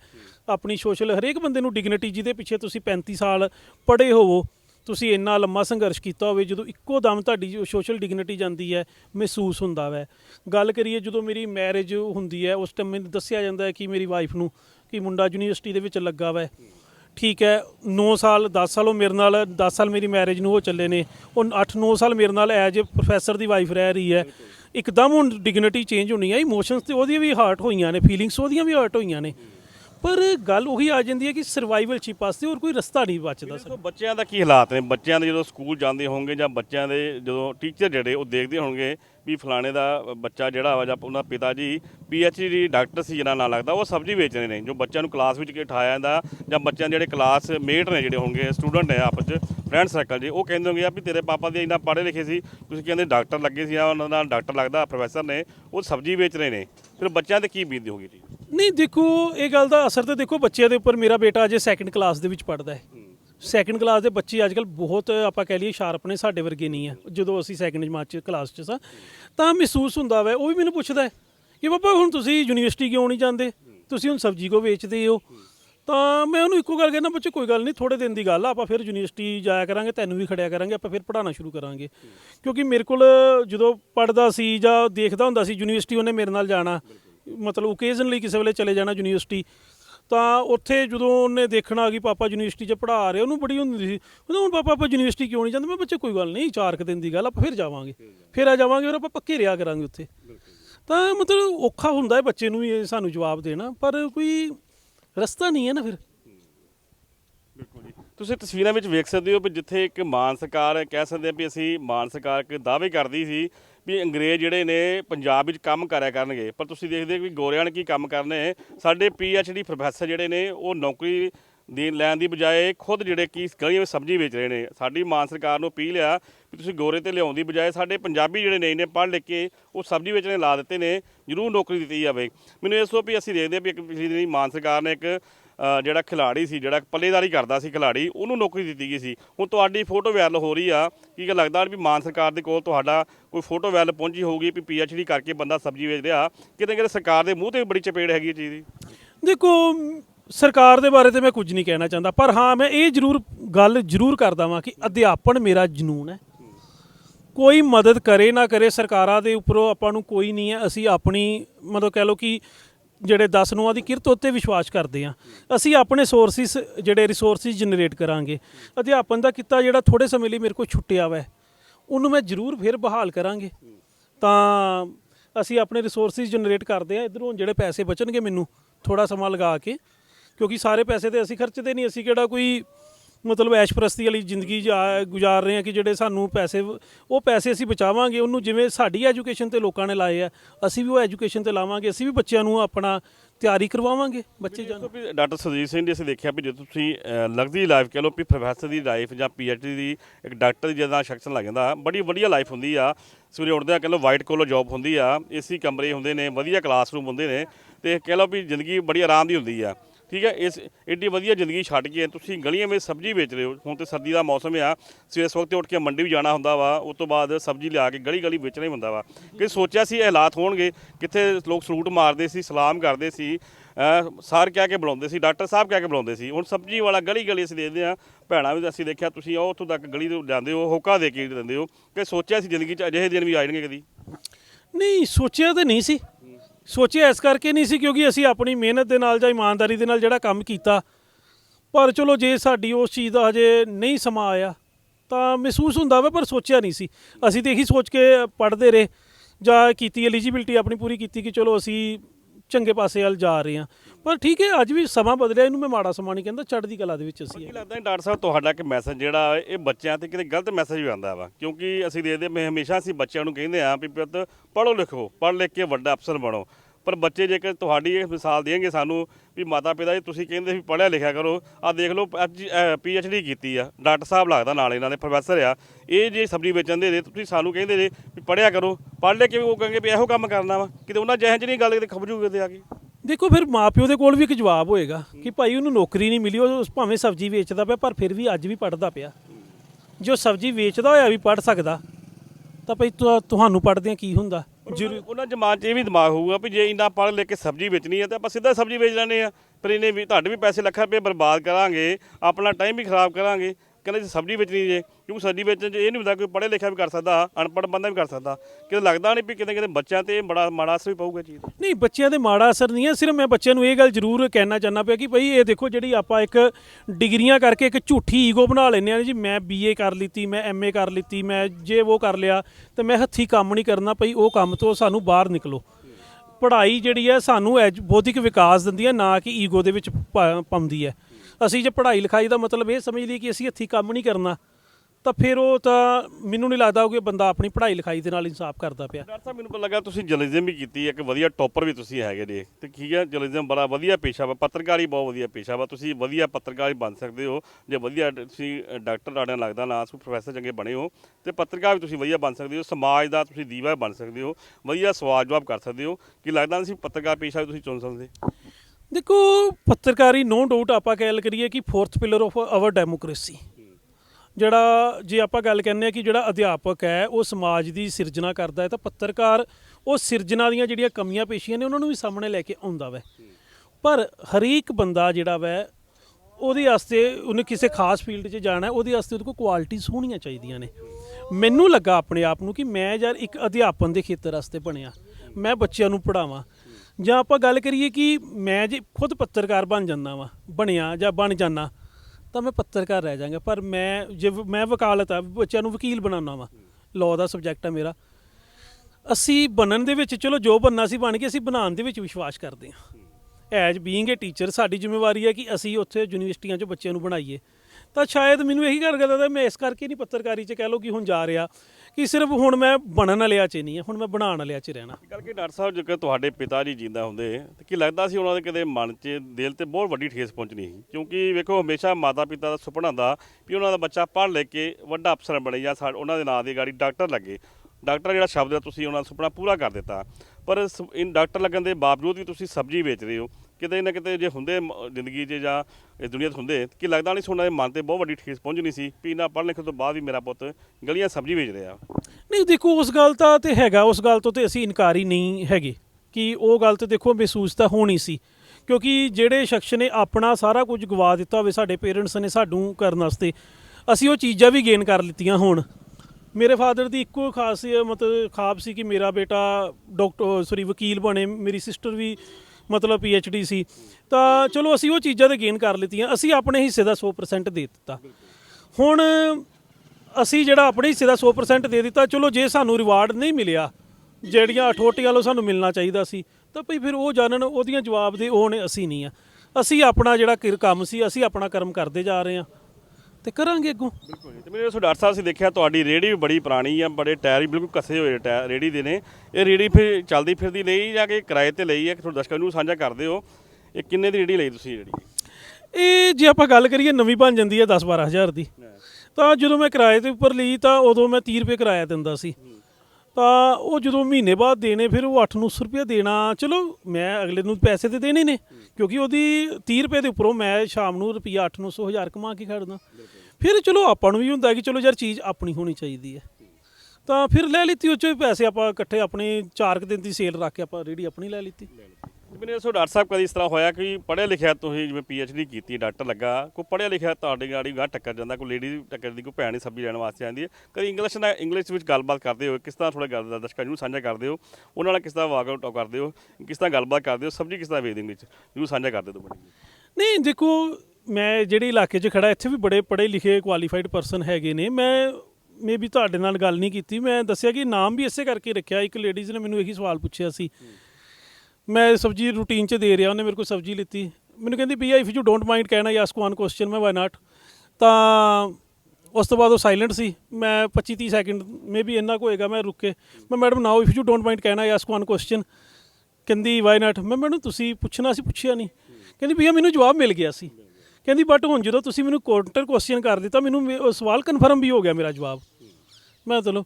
ਆਪਣੀ ਸੋਸ਼ਲ ਹਰੇਕ ਬੰਦੇ ਨੂੰ ਡਿਗਨਿਟੀ ਜਿਹਦੇ ਪਿੱਛੇ ਤੁਸੀਂ 35 ਸਾਲ ਪੜ੍ਹੇ ਹੋਵੋ, ਤੁਸੀਂ ਇੰਨਾ ਲੰਮਾ ਸੰਘਰਸ਼ ਕੀਤਾ ਹੋਵੇ, ਜਦੋਂ ਇੱਕੋ ਦਮ ਤੁਹਾਡੀ ਸੋਸ਼ਲ ਡਿਗਨਿਟੀ ਜਾਂਦੀ ਹੈ, ਮਹਿਸੂਸ ਹੁੰਦਾ ਵੈ। ਗੱਲ ਕਰੀਏ ਜਦੋਂ ਮੇਰੀ ਮੈਰਿਜ ਹੁੰਦੀ ਹੈ, ਉਸ ਟਾਈਮ ਮੈਨੂੰ ਦੱਸਿਆ ਜਾਂਦਾ ਹੈ ਕਿ ਮੇਰੀ ਵਾਈਫ ਨੂੰ ਕਿ ਮੁੰਡਾ ਯੂਨੀਵਰਸਿਟੀ ਦੇ ਵਿੱਚ ਲੱਗਾ ਵੈ। ਠੀਕ ਹੈ 9 ਸਾਲ 10 ਸਾਲ ਉਹ ਮੇਰੇ ਨਾਲ 10 ਸਾਲ ਮੇਰੀ ਮੈਰਿਜ ਨੂੰ ਉਹ ਚੱਲੇ ਨੇ। ਉਹ 8-9 ਸਾਲ ਮੇਰੇ ਨਾਲ ਐਜ ਪ੍ਰੋਫੈਸਰ ਦੀ ਵਾਈਫ ਰਹਿ ਰਹੀ ਹੈ। ਇੱਕਦਮ ਹੁਣ ਡਿਗਨਿਟੀ ਚੇਂਜ ਹੋਣੀ ਹੈ ਇਮੋਸ਼ਨਸ ਤੇ ਉਹਦੀਆਂ ਵੀ ਹਰਟ ਹੋਈਆਂ ਨੇ ਫੀਲਿੰਗਸ ਉਹਦੀਆਂ ਵੀ ਹਰਟ ਹੋਈਆਂ ਨੇ। ਪਰ ਗੱਲ ਉਹੀ ਆ ਜਾਂਦੀ ਹੈ ਕਿ ਸਰਵਾਈਵਲ ਚਿਪ ਵਾਸਤੇ ਹੋਰ ਕੋਈ ਰਸਤਾ ਨਹੀਂ ਬਚਦਾ ਦੇਖੋ ਬੱਚਿਆਂ ਦਾ ਕੀ ਹਾਲਾਤ ਨੇ? ਬੱਚਿਆਂ ਦੇ ਜਦੋਂ ਸਕੂਲ ਜਾਂਦੇ ਹੋਣਗੇ ਜਾਂ ਬੱਚਿਆਂ ਦੇ ਜਦੋਂ ਟੀਚਰ ਜਿਹੜੇ ਉਹ ਦੇਖਦੇ ਹੋਣਗੇ ਵੀ ਫਲਾਣੇ ਦਾ ਬੱਚਾ ਜਿਹੜਾ ਵਾ ਜਾਂ ਉਹਨਾਂ ਪਿਤਾ ਜੀ ਪੀਐਚਡੀ ਦੀ ਡਾਕਟਰ ਸੀ ਜਿਹਨਾਂ ਨਾਲ ਲੱਗਦਾ ਉਹ ਸਬਜ਼ੀ ਵੇਚ ਰਹੇ ਨੇ ਜੋ ਬੱਚਿਆਂ ਨੂੰ ਕਲਾਸ ਵਿੱਚ ਉਠਾਇਆ ਜਾਂਦਾ ਜਾਂ ਬੱਚਿਆਂ ਦੇ ਜਿਹੜੇ ਕਲਾਸ ਮੇਟ ਨੇ ਜਿਹੜੇ ਹੋਣਗੇ ਸਟੂਡੈਂਟ ਨੇ ਆਪਸ ਚ ਫਰੈਂਡ ਸਰਕਲ ਜੀ ਉਹ ਕਹਿੰਦੇ ਹੋਣਗੇ ਆ ਵੀ ਤੇਰੇ ਪਾਪਾ ਦੇ ਇੰਨਾ ਪੜ੍ਹੇ ਲਿਖੇ ਸੀ ਤੁਸੀਂ ਕਹਿੰਦੇ ਡਾਕਟਰ ਲੱਗੇ ਸੀ ਆ ਉਹਨਾਂ ਦਾ ਡਾਕਟਰ ਲੱਗਦਾ ਪ੍ਰੋਫੈਸਰ ਨੇ ਉਹ ਸਬਜ਼ੀ ਵੇਚ ਰਹੇ ਨੇ। ਫਿਰ ਬੱਚਿਆਂ ਤੇ ਕੀ ਬੀਤਦੀ ਹੋਗੀ ਜੀ? ਨਹੀਂ ਦੇਖੋ ਇਹ ਗੱਲ ਦਾ ਅਸਰ ਤੇ ਦੇਖੋ ਬੱਚਿਆਂ ਦੇ ਉੱਪਰ ਮੇਰਾ ਬੇਟਾ ਅਜੇ ਸੈਕੰਡ ਕਲਾਸ ਦੇ ਵਿੱਚ ਪੜਦਾ ਹੈ। ਸੈਕੰਡ ਕਲਾਸ ਦੇ ਬੱਚੇ ਅੱਜਕੱਲ ਬਹੁਤ, ਆਪਾਂ ਕਹਿ ਲਈਏ ਸ਼ਾਰਪ ਨੇ, ਸਾਡੇ ਵਰਗੇ ਨਹੀਂ ਆ। ਜਦੋਂ ਅਸੀਂ ਸੈਕੰਡ ਜਮਾਤ ਚ ਕਲਾਸ ਚ ਸਾਂ, ਤਾਂ ਮਹਿਸੂਸ ਹੁੰਦਾ ਵੈ, ਉਹ ਵੀ ਮੈਨੂੰ ਪੁੱਛਦਾ ਹੈ ਕਿ ਪਾਪਾ ਹੁਣ ਤੁਸੀਂ ਯੂਨੀਵਰਸਿਟੀ ਕਿਉਂ ਨਹੀਂ ਜਾਂਦੇ? ਤੁਸੀਂ ਹੁਣ ਸਬਜ਼ੀ ਕੋ ਵੇਚਦੇ ਹੋ? ਤਾਂ ਮੈਂ ਉਹਨੂੰ ਇੱਕੋ ਗੱਲ ਕਹਿੰਦਾ, ਬੱਚੇ, ਕੋਈ ਗੱਲ ਨਹੀਂ ਥੋੜੇ ਦਿਨ ਦੀ ਗੱਲ ਆ, ਆਪਾਂ ਫਿਰ ਯੂਨੀਵਰਸਿਟੀ ਜਾਇਆ ਕਰਾਂਗੇ, ਤੈਨੂੰ ਵੀ ਖੜਿਆ ਕਰਾਂਗੇ, ਆਪਾਂ ਫਿਰ ਪੜ੍ਹਾਉਣਾ ਸ਼ੁਰੂ ਕਰਾਂਗੇ। ਕਿਉਂਕਿ ਮੇਰੇ ਕੋਲ ਜਦੋਂ ਪੜਦਾ ਸੀ ਜਾਂ ਦੇਖਦਾ ਹੁੰਦਾ ਸੀ ਯੂਨੀਵਰਸਿਟੀ ਉਹਨੇ ਮੇਰੇ ਨਾਲ ਜਾਣਾ, ਮਤਲਬ ਓਕੇਜ਼ਨਲੀ ਕਿਸੇ ਵੇਲੇ ਚਲੇ ਜਾਣਾ ਯੂਨੀਵਰਸਿਟੀ ਤਾਂ ਉੱਥੇ ਜਦੋਂ ਉਹਨੇ ਦੇਖਣਾ ਕਿ ਪਾਪਾ ਯੂਨੀਵਰਸਿਟੀ 'ਚ ਪੜ੍ਹਾ ਰਹੇ, ਉਹਨੂੰ ਬੜੀ ਹੁੰਦੀ ਸੀ। ਉਹਦਾ ਹੁਣ ਪਾਪਾ, ਆਪਾਂ ਯੂਨੀਵਰਸਿਟੀ ਕਿਉਂ ਨਹੀਂ ਜਾਂਦੇ? ਮੈਂ ਬੱਚੇ, ਕੋਈ ਗੱਲ ਨਹੀਂ, ਚਾਰ ਕੁ ਦਿਨ ਦੀ ਗੱਲ, ਆਪਾਂ ਫਿਰ ਜਾਵਾਂਗੇ। ਫਿਰ ਆ ਜਾਵਾਂਗੇ, ਫਿਰ ਆਪਾਂ ਪੱਕੇ ਰਿਹਾ ਕਰਾਂਗੇ ਉੱਥੇ। ਤਾਂ ਮਤਲਬ ਔਖਾ ਹੁੰਦਾ ਹੈ ਬੱਚੇ ਨੂੰ ਵੀ ਇਹ ਸਾਨੂੰ ਜਵਾਬ ਦੇਣਾ, ਪਰ ਕੋਈ ਰਸਤਾ ਨਹੀਂ ਹੈ ਨਾ ਫਿਰ। ਤੁਸੀਂ ਤਸਵੀਰਾਂ ਵਿੱਚ ਵੇਖ ਸਕਦੇ ਹੋ ਵੀ ਜਿੱਥੇ ਇੱਕ ਮਾਨ ਸਰਕਾਰ ਕਹਿ ਸਕਦੇ ਆ ਵੀ ਅਸੀਂ ਮਾਨ ਸਰਕਾਰ ਦਾਅਵੇ ਕਰਦੀ ਸੀ ਵੀ ਅੰਗਰੇਜ਼ ਜਿਹੜੇ ਨੇ ਪੰਜਾਬ ਵਿੱਚ ਕੰਮ ਕਰਿਆ ਕਰਨਗੇ, ਪਰ ਤੁਸੀਂ ਦੇਖਦੇ ਹੋ ਕਿ ਗੋਰਿਆਂ ਨੇ ਕੀ ਕੰਮ ਕਰਨੇ, ਸਾਡੇ ਡੀ ਪ੍ਰੋਫੈਸਰ ਜਿਹੜੇ ਨੇ, ਉਹ ਨੌਕਰੀ ਦੇਣ, ਲੈਣ ਦੀ ਬਜਾਏ ਖੁਦ ਜਿਹੜੇ ਕੀ ਗਲੀਆਂ ਵਿੱਚ ਸਬਜ਼ੀ ਵੇਚ ਰਹੇ ਨੇ। ਸਾਡੀ ਮਾਨ ਸਰਕਾਰ ਨੂੰ ਅਪੀਲ ਆ ਵੀ ਤੁਸੀਂ ਗੋਰੇ ਤੇ ਲਿਆਉਣ ਦੀ ਬਜਾਏ ਸਾਡੇ ਪੰਜਾਬੀ ਜਿਹੜੇ ਨੇ ਇਹਨੇ ਪੜ੍ਹ ਲਿਖ ਕੇ ਉਹ ਸਬਜ਼ੀ ਵੇਚਣੇ ਲਾ ਦਿੱਤੇ ਨੇ, ਜ਼ਰੂਰ ਨੌਕਰੀ ਦਿੱਤੀ ਜਾਵੇ। ਮੈਨੂੰ ਇਸ ਤੋਂ ਵੀ ਅਸੀਂ ਦੇਖਦੇ ਹਾਂ ਵੀ ਇੱਕ ਪਿਛਲੀ ਦਿਨੀ ਮਾਨ ਸਰਕਾਰ ਨੇ ਇੱਕ ਜਿਹੜਾ ਖਿਲਾੜੀ ਸੀ, ਜਿਹੜਾ ਪੱਲੇਦਾਰੀ ਕਰਦਾ ਸੀ ਖਿਲਾੜੀ, ਉਹਨੂੰ ਨੌਕਰੀ ਦਿੱਤੀ ਗਈ ਸੀ। ਹੁਣ ਤੁਹਾਡੀ ਫੋਟੋ ਵਾਇਰਲ ਹੋ ਰਹੀ ਆ, ਕੀ ਗੱਲ ਲੱਗਦਾ ਵੀ ਮਾਨ ਸਰਕਾਰ ਦੇ ਕੋਲ ਤੁਹਾਡਾ ਕੋਈ ਫੋਟੋ ਵਾਇਰਲ ਪਹੁੰਚੀ ਹੋਊਗੀ ਵੀ ਪੀਐਚਡੀ ਕਰਕੇ ਬੰਦਾ ਸਬਜ਼ੀ ਵੇਚ ਰਿਹਾ ਕਿਤੇ ਕਿਤੇ ਸਰਕਾਰ ਦੇ ਮੂੰਹ ਤੇ ਵੀ ਬੜੀ ਚਪੇੜ ਹੈਗੀ ਇਹ ਚੀਜ਼ ਦੀ। ਦੇਖੋ, ਸਰਕਾਰ ਦੇ ਬਾਰੇ ਤੇ ਮੈਂ ਕੁਝ ਨਹੀਂ ਕਹਿਣਾ ਚਾਹੁੰਦਾ, ਪਰ ਹਾਂ, ਮੈਂ ਇਹ ਜ਼ਰੂਰ ਗੱਲ ਜ਼ਰੂਰ ਕਰਦਾ ਵਾਂ ਕਿ ਅਧਿਆਪਨ ਮੇਰਾ ਜਨੂਨ ਹੈ। ਕੋਈ ਮਦਦ ਕਰੇ ਨਾ ਕਰੇ ਸਰਕਾਰਾਂ ਦੇ ਉੱਪਰੋਂ ਆਪਾਂ ਨੂੰ ਕੋਈ ਨਹੀਂ ਹੈ। ਅਸੀਂ ਆਪਣੀ, ਮਤਲਬ ਕਹਿ ਲਓ ਕਿ ਜਿਹੜੇ 10 ਨੂੰਆਂ ਦੀ ਕਿਰਤ, ਉੱਤੇ ਵਿਸ਼ਵਾਸ ਕਰਦੇ ਆ ਅਸੀਂ ਆਪਣੇ ਸੋਰਸਿਸ ਜਿਹੜੇ ਰਿਸੋਰਸਿਸ ਜਨਰੇਟ ਕਰਾਂਗੇ। ਅਧਿਆਪਨ ਦਾ ਕਿੱਤਾ ਜਿਹੜਾ ਥੋੜੇ ਸਮੇਂ ਲਈ ਮੇਰੇ ਕੋਲ ਛੁੱਟਿਆ ਵਾ। ਉਹਨੂੰ ਮੈਂ ਜ਼ਰੂਰ ਫਿਰ ਬਹਾਲ ਕਰਾਂਗੇ। ਤਾਂ ਅਸੀਂ ਆਪਣੇ ਰਿਸੋਰਸਿਸ ਜਨਰੇਟ ਕਰਦੇ ਆ ਇਧਰੋਂ ਜਿਹੜੇ ਪੈਸੇ ਬਚਣਗੇ ਮੈਨੂੰ ਥੋੜਾ ਸਮਾਂ ਲਗਾ ਕੇ। ਕਿਉਂਕਿ ਸਾਰੇ ਪੈਸੇ ਤੇ ਅਸੀਂ ਖਰਚਦੇ ਨਹੀਂ। ਅਸੀਂ ਕਿਹੜਾ ਕੋਈ ਮਤਲਬ ਐਸ਼ਪ੍ਰਸਤੀ ਵਾਲੀ ਜ਼ਿੰਦਗੀ ਜਾ- ਗੁਜ਼ਾਰ ਰਹੇ ਆ ਕਿ ਜਿਹੜੇ ਸਾਨੂੰ ਪੈਸੇ ਉਹ ਪੈਸੇ ਅਸੀਂ ਬਚਾਵਾਂਗੇ ਉਹਨੂੰ ਜਿਵੇਂ ਸਾਡੀ ਐਜੂਕੇਸ਼ਨ ਤੇ ਲੋਕਾਂ ਨੇ ਲਾਏ ਆ ਅਸੀਂ ਵੀ ਉਹ ਐਜੂਕੇਸ਼ਨ ਤੇ ਲਾਵਾਂਗੇ ਅਸੀਂ ਵੀ ਬੱਚਿਆਂ ਨੂੰ ਆਪਣਾ ਤਿਆਰੀ ਕਰਵਾਵਾਂਗੇ ਬੱਚੇ ਜਾਣ। ਦੇਖੋ ਵੀ ਡਾਕਟਰ ਸੁਰਜੀਤ ਸਿੰਘ ਜੀ ਅਸੀਂ ਦੇਖਿਆ ਵੀ ਜਦੋਂ ਤੁਸੀਂ ਲਗਜ਼ਰੀ ਲਾਈਫ ਕਹ ਲਓ ਵੀ ਪ੍ਰੋਫੈਸਰ ਦੀ ਲਾਈਫ ਜਾਂ ਪੀਐਚਡੀ ਦੀ ਇੱਕ ਡਾਕਟਰ ਦੀ ਜਦੋਂ ਸ਼ਖਸ ਲੱਗ ਜਾਂਦਾ ਬੜੀ ਵਧੀਆ ਲਾਈਫ ਹੁੰਦੀ ਆ ਸਵੇਰੇ ਉੱਠਦੇ ਆ ਕਹ ਲਓ ਵਾਈਟ ਕੋਲਰ ਜੌਬ ਹੁੰਦੀ ਆ ਏਸੀ ਕਮਰੇ ਹੁੰਦੇ ਨੇ ਵਧੀਆ ਕਲਾਸਰੂਮ ਹੁੰਦੇ ਨੇ ਤੇ ਕਹ ਲਓ ਵੀ ਜ਼ਿੰਦਗੀ ਬੜੀ ਆਰਾਮ ਦੀ ਹੁੰਦੀ ਆ। ਠੀਕ ਹੈ, ਇਸ ਏਡੀ ਵਧੀਆ ਜ਼ਿੰਦਗੀ ਛੱਡ ਕੇ ਤੁਸੀਂ ਗਲੀਆਂ ਵਿੱਚ ਸਬਜ਼ੀ ਵੇਚ ਰਹੇ ਹੋ। ਹੁਣ ਤੇ ਸਰਦੀ ਦਾ ਮੌਸਮ ਆ, ਸਵੇਰੇ ਇਸ ਵਕਤ ਉੱਠ ਕੇ ਮੰਡੀ ਵੀ ਜਾਣਾ ਹੁੰਦਾ ਵਾ, ਉਸ ਤੋਂ ਬਾਅਦ ਸਬਜ਼ੀ ਲਿਆ ਕੇ ਗਲੀ ਗਲੀ ਵੇਚਣਾ ਹੀ ਹੁੰਦਾ ਵਾ। ਕਿ ਸੋਚਿਆ ਸੀ ਇਹ ਹਾਲਾਤ ਹੋਣਗੇ, ਕਿੱਥੇ ਲੋਕ ਸਲੂਟ ਮਾਰਦੇ ਸੀ, ਸਲਾਮ ਕਰਦੇ ਸੀ, ਅਹ, ਸਰ ਕਹਿ ਕੇ ਬੁਲਾਉਂਦੇ ਸੀ, ਡਾਕਟਰ ਸਾਹਿਬ ਕਹਿ ਕੇ ਬੁਲਾਉਂਦੇ ਸੀ। ਹੁਣ ਸਬਜ਼ੀ ਵਾਲਾ ਗਲੀ ਗਲੀ ਅਸੀਂ ਦੇਖਦੇ ਆ ਭੈਣਾਂ ਵੀ ਅਸੀਂ ਦੇਖਿਆ, ਤੁਸੀਂ ਉਹ ਉੱਥੋਂ ਤੱਕ ਗਲੀ ਤੋਂ ਜਾਂਦੇ ਹੋ, ਹੋਕਾ ਦੇ ਕੇ ਦਿੰਦੇ ਹੋ। ਕਿ ਸੋਚਿਆ ਸੀ ਜ਼ਿੰਦਗੀ 'ਚ ਅਜਿਹੇ ਦਿਨ ਵੀ ਆ ਜਾਣਗੇ ਕਦੀ? ਨਹੀਂ, ਸੋਚਿਆ ਤਾਂ ਨਹੀਂ ਸੀ। ਸੋਚਿਆ ਇਸ ਕਰਕੇ ਨਹੀਂ ਸੀ ਕਿਉਂਕਿ ਅਸੀਂ ਆਪਣੀ ਮਿਹਨਤ ਦੇ ਨਾਲ ਜਾਂ ਇਮਾਨਦਾਰੀ ਦੇ ਨਾਲ ਜਿਹੜਾ ਕੰਮ ਕੀਤਾ, ਪਰ ਚਲੋ ਜੇ ਸਾਡੀ ਉਸ ਚੀਜ਼ ਦਾ ਹਜੇ ਨਹੀਂ ਸਮਾਂ ਆਇਆ, ਤਾਂ ਮਹਿਸੂਸ ਹੁੰਦਾ ਵਾ ਪਰ ਸੋਚਿਆ ਨਹੀਂ ਸੀ। ਅਸੀਂ ਤੇ ਇਹੀ ਸੋਚ ਕੇ ਪੜ੍ਹਦੇ ਰਹੇ ਜਾਂ ਕੀਤੀ ਐਲੀਜੀਬਿਲਟੀ ਆਪਣੀ ਪੂਰੀ ਕੀਤੀ ਕਿ ਚਲੋ ਅਸੀਂ ਚੰਗੇ ਪਾਸੇ ਵੱਲ ਜਾ ਰਹੇ ਹਾਂ। ਪਰ ਠੀਕ ਹੈ ਅੱਜ ਵੀ ਸਮਾਂ ਬਦਲਿਆ ਇਹਨੂੰ ਮੈਂ ਮਾੜਾ ਸਮਾਂ ਨਹੀਂ ਕਹਿੰਦਾ ਚੜ੍ਹਦੀ ਕਲਾ ਦੇ ਵਿੱਚ ਅਸੀਂ ਕੀ। ਲੱਗਦਾ ਹੈ ਡਾਕਟਰ ਸਾਹਿਬ ਤੁਹਾਡਾ ਕਿ ਮੈਸੇਜ ਜਿਹੜਾ ਇਹ ਬੱਚਿਆਂ ਤੇ ਕਿਤੇ ਗਲਤ ਮੈਸੇਜ ਵੀ ਆਉਂਦਾ ਵਾ? ਕਿਉਂਕਿ ਅਸੀਂ ਦੇਖਦੇ ਮੈਂ ਹਮੇਸ਼ਾ ਅਸੀਂ ਬੱਚਿਆਂ ਨੂੰ ਕਹਿੰਦੇ ਆ ਵੀ ਪੁੱਤ ਪੜ੍ਹੋ ਲਿਖੋ ਪੜ੍ਹ ਲਿਖ ਕੇ ਵੱਡਾ ਅਫਸਰ ਬਣੋ। ਪਰ ਬੱਚੇ ਜੇਕਰ ਤੁਹਾਡੀ ਇਹ ਮਿਸਾਲ ਦੇਣਗੇ ਸਾਨੂੰ ਵੀ ਮਾਤਾ ਪਿਤਾ ਜੀ ਤੁਸੀਂ ਕਹਿੰਦੇ ਵੀ ਪੜ੍ਹਿਆ ਲਿਖਿਆ ਕਰੋ ਆ ਦੇਖ ਲਓ ਡੀ ਕੀਤੀ ਆ। ਡਾਕਟਰ ਸਾਹਿਬ ਲੱਗਦਾ ਨਾਲ ਇਹਨਾਂ ਦੇ ਪ੍ਰੋਫੈਸਰ ਆ। ਇਹ ਜੇ ਸਬਜ਼ੀ ਵੇਚਣ ਦੇ ਨੇ ਤੁਸੀਂ ਸਾਨੂੰ ਕਹਿੰਦੇ ਨੇ ਵੀ ਪੜ੍ਹਿਆ ਕਰੋ ਪੜ੍ਹ ਲੈ ਕੇ ਉਹ ਕਹਿੰਗੇ ਵੀ ਇਹੋ ਕੰਮ ਕਰਨਾ ਵਾ। ਕਿਤੇ ਉਹਨਾਂ ਜਿਹੇ ਜਿਹੀ ਗੱਲ ਕਿਤੇ ਖਬਰ ਜੂਗੇ ਤੇ ਆ ਕੇ। ਦੇਖੋ ਫਿਰ ਮਾਪਿਓ ਦੇ ਕੋਲ ਵੀ ਇੱਕ ਜਵਾਬ ਹੋਏਗਾ ਕਿ ਭਾਈ ਉਹਨੂੰ ਨੌਕਰੀ ਨਹੀਂ ਮਿਲੀ, ਉਹ ਭਾਵੇਂ ਸਬਜ਼ੀ ਵੇਚਦਾ ਪਿਆ, ਪਰ ਫਿਰ ਵੀ ਅੱਜ ਵੀ ਪੜਦਾ ਪਿਆ। ਜੋ ਸਬਜ਼ੀ ਵੇਚਦਾ ਹੋਇਆ ਵੀ ਪੜ ਸਕਦਾ, ਤਾਂ ਭਾਈ ਤੁਹਾ- ਤੁਹਾਨੂੰ ਪੜਦਿਆਂ ਕੀ ਹੁੰਦਾ? ਜ਼ਰੂਰ ਉਹਨਾਂ ਜਮਾਤ 'ਚ ਇਹ ਵੀ ਦਿਮਾਗ ਹੋਊਗਾ ਵੀ ਜੇ ਇੰਨਾ ਪੜ੍ਹ ਲੈ ਕੇ ਸਬਜ਼ੀ ਵੇਚਣੀ ਹੈ ਤਾਂ ਆਪਾਂ ਸਿੱਧਾ ਸਬਜ਼ੀ ਵੇਚ ਲੈਂਦੇ ਆ। ਪਰ ਇਹਨੇ ਵੀ ਤੁਹਾਡੇ ਵੀ ਪੈਸੇ ਲੱਖਾਂ ਰੁਪਏ ਬਰਬਾਦ ਕਰਾਂਗੇ, ਆਪਣਾ ਟਾਈਮ ਵੀ ਖਰਾਬ ਕਰਾਂਗੇ। ਕਹਿੰਦੇ ਜੇ ਸਬਜ਼ੀ ਵੇਚਣੀ ਜੇ, ਕਿਉਂਕਿ ਸਬਜ਼ੀ ਵੇਚਣ 'ਚ ਇਹ ਨਹੀਂ ਹੁੰਦਾ ਕੋਈ ਪੜ੍ਹਿਆ ਲਿਖਿਆ ਵੀ ਕਰ ਸਕਦਾ, ਅਨਪੜ੍ਹ ਬੰਦਾ ਵੀ ਕਰ ਸਕਦਾ। ਕਿਤੇ ਲੱਗਦਾ ਨਹੀਂ ਵੀ ਕਿਤੇ ਕਿਤੇ ਬੱਚਿਆਂ ਤੇ ਬੜਾ ਮਾੜਾ ਅਸਰ ਵੀ ਪਊਗਾ ਚੀਜ਼ ਦਾ ਨਹੀਂ, ਬੱਚਿਆਂ ਤੇ ਮਾੜਾ ਅਸਰ ਨਹੀਂ ਹੈ, ਸਿਰਫ ਮੈਂ ਬੱਚਿਆਂ ਨੂੰ ਇਹ ਗੱਲ ਜ਼ਰੂਰ ਕਹਿਣਾ ਚਾਹੁੰਦਾ ਪਿਆ ਕਿ ਭਈ ਇਹ ਦੇਖੋ ਜਿਹੜੀ ਆਪਾਂ ਇੱਕ ਡਿਗਰੀਆਂ ਕਰਕੇ ਇੱਕ ਝੂਠੀ ਈਗੋ ਬਣਾ ਲੈਂਦੇ ਆ ਜੀ, ਮੈਂ ਬੀਏ ਕਰ ਲਿੱਤੀ, ਮੈਂ ਐਮਏ ਕਰ ਲਿੱਤੀ, ਮੈਂ ਜੇ ਉਹ ਕਰ ਲਿਆ, ਤੇ ਮੈਂ ਹੱਥੀ ਕੰਮ ਨਹੀਂ ਕਰਨਾ, ਭਈ ਉਹ ਕੰਮ ਤੋਂ ਸਾਨੂੰ ਬਾਹਰ ਨਿਕਲੋ। ਪੜ੍ਹਾਈ ਜਿਹੜੀ ਹੈ ਸਾਨੂੰ ਐਜ- ਬੌਧਿਕ ਵਿਕਾਸ ਦਿੰਦੀ ਹੈ, ਨਾ ਕਿ ਈਗੋ ਦੇ ਵਿੱਚ ਪ- ਪਾਉਂਦੀ ਹੈ। ਅਸੀਂ ਜੇ ਪੜ੍ਹਾਈ ਲਿਖਾਈ ਦਾ ਮਤਲਬ ਇਹ ਸਮਝ ਲਈ ਕਿ ਅਸੀਂ ਹੱਥੀ ਕੰਮ ਨਹੀਂ ਕਰਨਾ, ਤਾਂ ਫਿਰ ਉਹ ਤਾਂ ਮੈਨੂੰ ਨਹੀਂ ਲੱਗਦਾ ਕਿ ਬੰਦਾ ਆਪਣੀ ਪੜ੍ਹਾਈ ਲਿਖਾਈ ਦੇ ਨਾਲ ਇਨਸਾਫ ਕਰਦਾ ਪਿਆ। ਡਾਕਟਰ ਸਾਹਿਬ, ਮੈਨੂੰ ਪਤਾ ਲੱਗਾ ਤੁਸੀਂ ਜਰਨਲਿਜ਼ਮ ਵੀ ਕੀਤੀ ਇੱਕ ਵਧੀਆ ਟੌਪਰ ਵੀ ਤੁਸੀਂ ਹੈਗੇ ਨੇ। ਤੇ ਕੀ ਹੈ, ਜਰਨਲਿਜ਼ਮ ਬੜਾ ਵਧੀਆ ਪੇਸ਼ਾ ਵਾ, ਪੱਤਰਕਾਰੀ ਬਹੁਤ ਵਧੀਆ ਪੇਸ਼ਾ ਵਾ, ਤੁਸੀਂ ਵਧੀਆ ਪੱਤਰਕਾਰ ਬਣ ਸਕਦੇ ਹੋ, ਜੇ ਵਧੀਆ ਤੁਸੀਂ ਡਾਕਟਰ ਤੁਹਾਡੇ ਲੱਗਦਾ, ਨਾ ਤੁਸੀਂ ਪ੍ਰੋਫੈਸਰ ਚੰਗੇ ਬਣੇ ਹੋ, ਤੇ ਪੱਤਰਕਾਰ ਵੀ ਤੁਸੀਂ ਵਧੀਆ ਬਣ ਸਕਦੇ ਹੋ, ਸਮਾਜ ਦਾ ਤੁਸੀਂ ਦੀਵਾ ਬਣ ਸਕਦੇ ਹੋ, ਵਧੀਆ ਸਵਾਲ ਜਵਾਬ ਕਰ ਸਕਦੇ ਹੋ, ਕੀ ਲੱਗਦਾ ਤੁਸੀਂ ਪੱਤਰਕਾਰ ਪੇਸ਼ਾ ਵੀ ਤੁਸੀਂ ਚੁਣ ਸਕਦੇ? ਦੇਖੋ, ਪੱਤਰਕਾਰੀ ਨੋ ਡਾਊਟ ਆਪਾਂ ਗੱਲ ਕਰੀਏ ਕਿ fourth pillar of our democracy ਜਿਹੜਾ, ਜੇ ਆਪਾਂ ਗੱਲ ਕਹਿੰਦੇ ਆ ਕਿ ਜਿਹੜਾ ਅਧਿਆਪਕ ਹੈ, ਉਹ ਸਮਾਜ ਦੀ ਸਿਰਜਣਾ ਕਰਦਾ ਹੈ, ਤਾਂ ਪੱਤਰਕਾਰ ਉਹ ਸਿਰਜਣਾ ਦੀਆਂ ਜਿਹੜੀਆਂ ਕਮੀਆਂ ਪੇਸ਼ੀਆਂ ਨੇ, ਉਹਨਾਂ ਨੂੰ ਵੀ ਸਾਹਮਣੇ ਲੈ ਕੇ ਆਉਂਦਾ ਵੈ। ਪਰ ਹਰੇਕ ਬੰਦਾ ਜਿਹੜਾ ਵੈ, ਉਹਦੇ ਵਾਸਤੇ ਉਹਨੇ ਕਿਸੇ ਖਾਸ ਫੀਲਡ 'ਚ ਜਾਣਾ, ਉਹਦੇ ਵਾਸਤੇ ਉਹਦੇ ਕੋਲ ਕੁਆਲਿਟੀਜ਼ ਹੋਣੀਆਂ ਚਾਹੀਦੀਆਂ ਨੇ। ਮੈਨੂੰ ਲੱਗਾ ਆਪਣੇ ਆਪ ਨੂੰ ਕਿ ਮੈਂ ਯਾਰ ਇੱਕ ਅਧਿਆਪਨ ਦੇ ਖੇਤਰ ਵਾਸਤੇ ਬਣਿਆ, ਮੈਂ ਬੱਚਿਆਂ ਨੂੰ ਪੜਾਵਾਂ ਜਾਂ ਆਪਾਂ ਗੱਲ ਕਰੀਏ ਕਿ ਮੈਂ ਜੇ ਖੁਦ ਪੱਤਰਕਾਰ ਬਣ ਜਾਂਦਾ ਵਾਂ, ਬਣਿਆ ਜਾਂ ਬਣ ਜਾਣਾ ਤਾਂ ਮੈਂ ਪੱਤਰਕਾਰ ਰਹਿ ਜਾਵਾਂਗਾ ਪਰ ਮੈਂ ਜੇ ਮੈਂ ਵਕਾਲਤ ਆ, ਬੱਚਿਆਂ ਨੂੰ ਵਕੀਲ ਬਣਾਉਣਾ ਵਾਂ ਲਾਅ ਦਾ ਸਬਜੈਕਟ ਆ ਮੇਰਾ। ਅਸੀਂ ਬਣਨ ਦੇ ਵਿੱਚ, ਚਲੋ ਜੋ ਬਣਨਾ ਸੀ ਬਣ ਕੇ ਅਸੀਂ ਬਣਾਉਣ ਦੇ ਵਿੱਚ ਵਿਸ਼ਵਾਸ ਕਰਦੇ ਹਾਂ। ਐਜ਼ ਬੀਇੰਗ ਅ ਟੀਚਰ ਸਾਡੀ ਜ਼ਿੰਮੇਵਾਰੀ ਹੈ ਕਿ ਅਸੀਂ ਉੱਥੇ ਯੂਨੀਵਰਸਿਟੀਆਂ 'ਚ ਬੱਚਿਆਂ ਨੂੰ ਬਣਾਈਏ। ਤਾਂ ਸ਼ਾਇਦ ਮੈਨੂੰ ਇਹੀ ਗੱਲ ਕਰਦਾ ਮੈਂ ਇਸ ਕਰਕੇ ਨਹੀਂ ਪੱਤਰਕਾਰੀ 'ਚ ਕਹਿ ਲਓ ਕਿ ਹੁਣ ਜਾ ਰਿਹਾ। ਕਿ ਸਿਰਫ ਹੁਣ ਮੈਂ ਬਣਨ ਵਾਲਿਆਂ 'ਚ ਨਹੀਂ ਹੈ ਹੁਣ ਮੈਂ ਬਣਾਉਣ ਵਾਲਿਆਂ 'ਚ ਰਹਿਣਾ। ਗੱਲ ਕਿ ਡਾਕਟਰ ਸਾਹਿਬ, ਜੇਕਰ ਤੁਹਾਡੇ ਪਿਤਾ ਜੀ ਜਿੰਦਾ ਹੁੰਦੇ, ਤੇ ਕੀ ਲੱਗਦਾ ਸੀ ਉਹਨਾਂ ਦੇ ਕਿਤੇ ਮਨ 'ਚ, ਦਿਲ ਤੇ ਬਹੁਤ ਵੱਡੀ ਠੇਸ ਪਹੁੰਚਣੀ ਸੀ? ਕਿਉਂਕਿ ਵੇਖੋ, ਹਮੇਸ਼ਾ ਮਾਤਾ ਪਿਤਾ ਦਾ ਸੁਪਨਾ ਹੁੰਦਾ ਵੀ ਉਹਨਾਂ ਦਾ ਬੱਚਾ ਪੜ੍ਹ ਲੈ ਕੇ ਵੱਡਾ ਅਫਸਰ ਬਣੇ ਜਾਂ ਸਾ- ਉਹਨਾਂ ਦੇ ਨਾਂ ਦੀ ਗਾੜੀ ਡਾਕਟਰ ਲੱਗੇ। ਡਾਕਟਰ ਜਿਹੜਾ ਸ਼ਬਦ ਹੈ, ਤੁਸੀਂ ਉਹਨਾਂ ਦਾ ਸੁਪਨਾ ਪੂਰਾ ਕਰ ਦਿੱਤਾ। ਪਰ ਸ- ਇਨ ਡਾਕਟਰ ਲੱਗਣ ਦੇ ਬਾਵਜੂਦ ਵੀ ਤੁਸੀਂ ਸਬਜ਼ੀ ਵੇਚ ਰਹੇ ਹੋ ਕਿਤੇ ਨਾ ਕਿਤੇ ਜੇ ਹੁੰਦੇ ਮ- ਜ਼ਿੰਦਗੀ 'ਚ ਜਾਂ ਇਸ ਦੁਨੀਆ 'ਚ ਹੁੰਦੇ, ਕੀ ਲੱਗਦਾ ਨਹੀਂ ਸੀ ਉਹਨਾਂ ਦੇ ਮਨ ਤੇ ਬਹੁਤ ਵੱਡੀ ਠੇਸ ਪਹੁੰਚਣੀ ਸੀ ਵੀ ਨਾ ਪੜ੍ਹ ਲਿਖਣ ਤੋਂ ਬਾਅਦ ਵੀ ਮੇਰਾ ਪੁੱਤ ਗਲੀਆਂ ਸਬਜ਼ੀ ਵੇਚ ਰਿਹਾ ਨਹੀਂ, ਦੇਖੋ, ਉਸ ਗੱਲ ਤਾਂ ਤੇ ਹੈਗਾ, ਉਸ ਗੱਲ ਤੋਂ ਤੇ ਅਸੀਂ ਇਨਕਾਰੀ ਨਹੀਂ ਹੈਗੇ। ਕਿ ਉਹ ਗੱਲ ਤੇ ਦੇਖੋ, ਮਹਿਸੂਸ ਤਾਂ ਹੋਣੀ ਸੀ। ਕਿਉਂਕਿ ਜਿਹੜੇ ਸ਼ਖਸ ਨੇ ਆਪਣਾ ਸਾਰਾ ਕੁਝ ਗਵਾ ਦਿੱਤਾ ਹੋਵੇ, ਸਾਡੇ ਪੇਰੈਂਟਸ ਨੇ ਸਾਨੂੰ ਕਰਨ ਵਾਸਤੇ, ਅਸੀਂ ਉਹ ਚੀਜ਼ਾਂ ਵੀ ਗੇਨ ਕਰ ਲਿੱਤੀਆਂ ਹੋਣ। ਮੇਰੇ ਫਾਦਰ ਦੀ ਇੱਕੋ ਖਾਸ ਮਤਲਬ ਖਾਬ ਸੀ ਕਿ ਮੇਰਾ ਬੇਟਾ ਡਾਕਟਰ ਸੌਰੀ ਵਕੀਲ ਬਣੇ, ਮੇਰੀ ਸਿਸਟਰ ਵੀ ਮਤਲਬ ਡੀ ਸੀ। ਤਾਂ ਚਲੋ ਅਸੀਂ ਉਹ ਚੀਜ਼ਾਂ ਤੇ ਗੇਨ ਕਰ ਲਿੱਤੀਆਂ। ਅਸੀਂ ਆਪਣੇ ਹਿੱਸੇ ਦਾ 100% ਦੇ ਦਿੱਤਾ। ਹੁਣ ਅਸੀਂ ਜਿਹੜਾ ਆਪਣੇ ਹਿੱਸੇ ਦਾ 100% ਦੇ ਦਿੱਤਾ, ਚਲੋ ਜੇ ਸਾਨੂੰ ਰਿਵਾਰਡ ਨਹੀਂ ਮਿਲਿਆ, ਜਿਹੜੀਆਂ ਅਠੋਟੀਆਂ ਵੱਲੋਂ ਸਾਨੂੰ ਮਿਲਣਾ ਚਾਹੀਦਾ ਸੀ, ਤਾਂ ਭਈ ਫਿਰ ਉਹ ਜਾਣਨ, ਉਹਦੀਆਂ ਜਵਾਬ ਦੇ ਉਹ ਨੇ ਅਸੀਂ ਨਹੀਂ ਆ। ਅਸੀਂ ਆਪਣਾ ਜਿਹੜਾ ਕਿਰ- ਕੰਮ ਸੀ, ਅਸੀਂ ਆਪਣਾ ਕਰਮ ਕਰਦੇ ਜਾ ਰਹੇ ਹਾਂ। ਤੇ ਕਰਾਂਗੇ ਅੱਗੋਂ। ਬਿਲਕੁਲ ਜੀ। ਤੇ ਮੇਰੇ ਉਸ ਡਾਕਟਰ ਸਾਹਿਬ ਸੀ ਦੇਖਿਆ ਤੁਹਾਡੀ ਰੇੜੀ ਵੀ ਬੜੀ ਪੁਰਾਣੀ ਆ ਬੜੇ ਟਾਇਰ ਵੀ ਬਿਲਕੁਲ ਕੱਸੇ ਹੋਏ ਟਾਇਰ ਰੇੜੀ ਦੇ ਨੇ। ਇਹ ਰੇੜੀ ਫਿਰ ਚੱਲਦੀ ਫਿਰਦੀ ਲਈ ਜਾਂ ਕਿ ਕਿਰਾਏ ਤੇ ਲਈ ਹੈ ਕਿ ਤੁਹਾਡੇ ਦਰਸ਼ਕਾਂ ਨੂੰ ਸਾਂਝਾ ਕਰਦੇ ਹੋ ਇਹ ਕਿੰਨੇ ਦੀ ਰੇੜੀ ਲਈ ਤੁਸੀਂ ਰੇੜੀ? ਇਹ ਜੇ ਆਪਾਂ ਗੱਲ ਕਰੀਏ ਨਵੀਂ ਬਣ ਜਾਂਦੀ ਹੈ 10 12000 ਦੀ ਤਾਂ ਜਦੋਂ ਮੈਂ ਕਿਰਾਏ ਦੇ ਉੱਪਰ ਲਈ ਤਾਂ ਉਦੋਂ ਮੈਂ 30 ਰੁਪਏ ਕਿਰਾਇਆ ਦਿੰਦਾ ਸੀ। ਤਾਂ ਉਹ ਜਦੋਂ ਮਹੀਨੇ ਬਾਅਦ ਦੇਣੇ, ਫਿਰ ਉਹ 8-900 ਰੁਪਏ ਦੇਣਾ। ਚਲੋ, ਮੈਂ ਅਗਲੇ ਨੂੰ ਪੈਸੇ ਤੇ ਦੇਣੇ ਨੇ, ਕਿਉਂਕਿ ਉਹਦੀ 30 ਰੁਪਏ ਦੇ ਉੱਪਰੋਂ ਮੈਂ ਸ਼ਾਮ ਨੂੰ ਰੁਪਈਆ 8-900 ਹਜ਼ਾਰ ਕਮਾ ਕੇ ਖੜਦਾ ਫਿਰ ਚਲੋ, ਆਪਾਂ ਨੂੰ ਵੀ ਹੁੰਦਾ ਕਿ ਚਲੋ ਯਾਰ ਚੀਜ਼ ਆਪਣੀ ਹੋਣੀ ਚਾਹੀਦੀ ਹੈ। ਤਾਂ ਫਿਰ ਲੈ ਲਿੱਤੀ, ਉਹ 'ਚੋਂ ਵੀ ਪੈਸੇ ਆਪਾਂ ਇਕੱਠੇ ਆਪਣੇ 4 ਦਿਨ ਦੀ ਸੇਲ ਰੱਖ ਕੇ ਆਪਾਂ ਰੇੜੀ ਆਪਣੀ ਲੈ ਲਿੱਤੀ। ਮੈਨੂੰ ਦੱਸੋ, ਡਾਕਟਰ ਸਾਹਿਬ, ਕਦੀ ਇਸ ਤਰ੍ਹਾਂ ਹੋਇਆ ਕਿ ਪੜ੍ਹਿਆ ਲਿਖਿਆ ਤੁਸੀਂ ਜਿਵੇਂ ਡੀ ਕੀਤੀ, ਡਾਕਟਰ ਲੱਗਾ, ਕੋਈ ਪੜ੍ਹਿਆ ਲਿਖਿਆ ਤੁਹਾਡੇ ਗਾੜੀ ਗਾਹ ਟੱਕਰ ਜਾਂਦਾ, ਕੋਈ ਲੇਡੀ ਟੱਕਰ ਦੀ ਕੋਈ ਭੈਣ ਹੀ ਸਬਜ਼ੀ ਲੈਣ ਵਾਸਤੇ ਆਉਂਦੀ ਹੈ, ਕਦੀ ਇੰਗਲਿਸ਼ ਨਾਲ ਇੰਗਲਿਸ਼ ਵਿੱਚ ਗੱਲਬਾਤ ਕਰਦੇ ਹੋ ਕਿਸ ਤਰ੍ਹਾਂ ਥੋੜਾ ਗੱਲ ਦਾ ਦਰਸ਼ਕਾਂ ਨੂੰ ਸਾਂਝਾ ਕਰਦੇ ਹੋ, ਉਹਨਾਂ ਨਾਲ ਕਿਸ ਤਰ੍ਹਾਂ ਵਾਕ ਆਊਟ ਕਰਦੇ ਹੋ, ਕਿਸ ਤਰ੍ਹਾਂ ਗੱਲਬਾਤ ਕਰਦੇ ਹੋ, ਸਬਜ਼ੀ ਕਿਸ ਤਰ੍ਹਾਂ ਵੇਚਦੇ ਇੰਗਲਿਸ਼ ਜਰੂਰ ਸਾਂਝਾ ਕਰਦੇ ਹੋ ਬੜੀ ਨਹੀਂ, ਦੇਖੋ, ਮੈਂ ਜਿਹੜੇ ਇਲਾਕੇ 'ਚ ਖੜਾ ਇੱਥੇ ਵੀ ਬੜੇ ਪੜ੍ਹੇ ਲਿਖੇ ਕੁਆਲੀਫਾਈਡ ਪਰਸਨ ਹੈਗੇ ਨੇ, ਮੈਂ ਮੇਬੀ ਤੁਹਾਡੇ ਨਾਲ ਗੱਲ ਨਹੀਂ ਕੀਤੀ, ਮੈਂ ਦੱਸਿਆ ਕਿ ਨਾਮ ਵੀ ਇਸੇ ਕਰਕੇ ਰੱਖਿਆ, ਇੱਕ ਲੇਡੀਜ਼ ਨੇ ਮੈਨੂੰ ਇਹੀ ਸਵਾਲ ਪੁੱਛਿਆ ਸੀ। ਮੈਂ ਸਬਜੀ ਰੂਟੀਨ 'ਚ ਦੇ ਰਿਹਾ, ਉਹਨੇ ਮੇਰੇ ਕੋਲ ਸਬਜੀ ਲਿੱਤੀ। ਮੈਨੂੰ ਕਹਿੰਦੀ ਪੀਆ ਇਫ ਯੂ ਡੋਂਟ ਮਾਈਂਡ ਕਹਿਣਾ ਯਾ ਆਸਕ ਵਨ ਕੁਐਸਚਨ ਮੈਂ ਵਾਈ ਨਾਟ ਤਾਂ ਉਸ ਤੋਂ ਬਾਅਦ ਉਹ ਸਾਇਲੈਂਟ ਸੀ। ਮੈਂ 25 30 ਸੈਕਿੰਡ ਮੇਬੀ ਇੰਨਾ ਕੁ ਹੋਏਗਾ, ਮੈਂ ਰੁਕ ਕੇ। ਮੈਂ, madam now if you don't mind ਕਹਿਣਾ ਯਾ ਆਸਕ ਵਨ ਕੁਐਸਚਨ ਕਹਿੰਦੀ ਵਾਈ ਨਾਟ ਮੈਂ, ਮੈਡਮ, ਤੁਸੀਂ ਪੁੱਛਣਾ ਸੀ, ਪੁੱਛਿਆ ਨਹੀਂ। ਕਹਿੰਦੀ, ਭਈਆ, ਮੈਨੂੰ ਜਵਾਬ ਮਿਲ ਗਿਆ ਸੀ। ਕਹਿੰਦੀ ਬਟ ਹੁਣ ਜਦੋਂ ਤੁਸੀਂ ਮੈਨੂੰ ਕਾਊਂਟਰ ਕੁਐਸਚਨ ਕਰ ਦਿੱਤਾ, ਮੈਨੂੰ ਮੇ- ਸਵਾਲ ਕਨਫਰਮ ਵੀ ਹੋ ਗਿਆ ਮੇਰਾ ਜਵਾਬ। ਮੈਂ ਚਲੋ।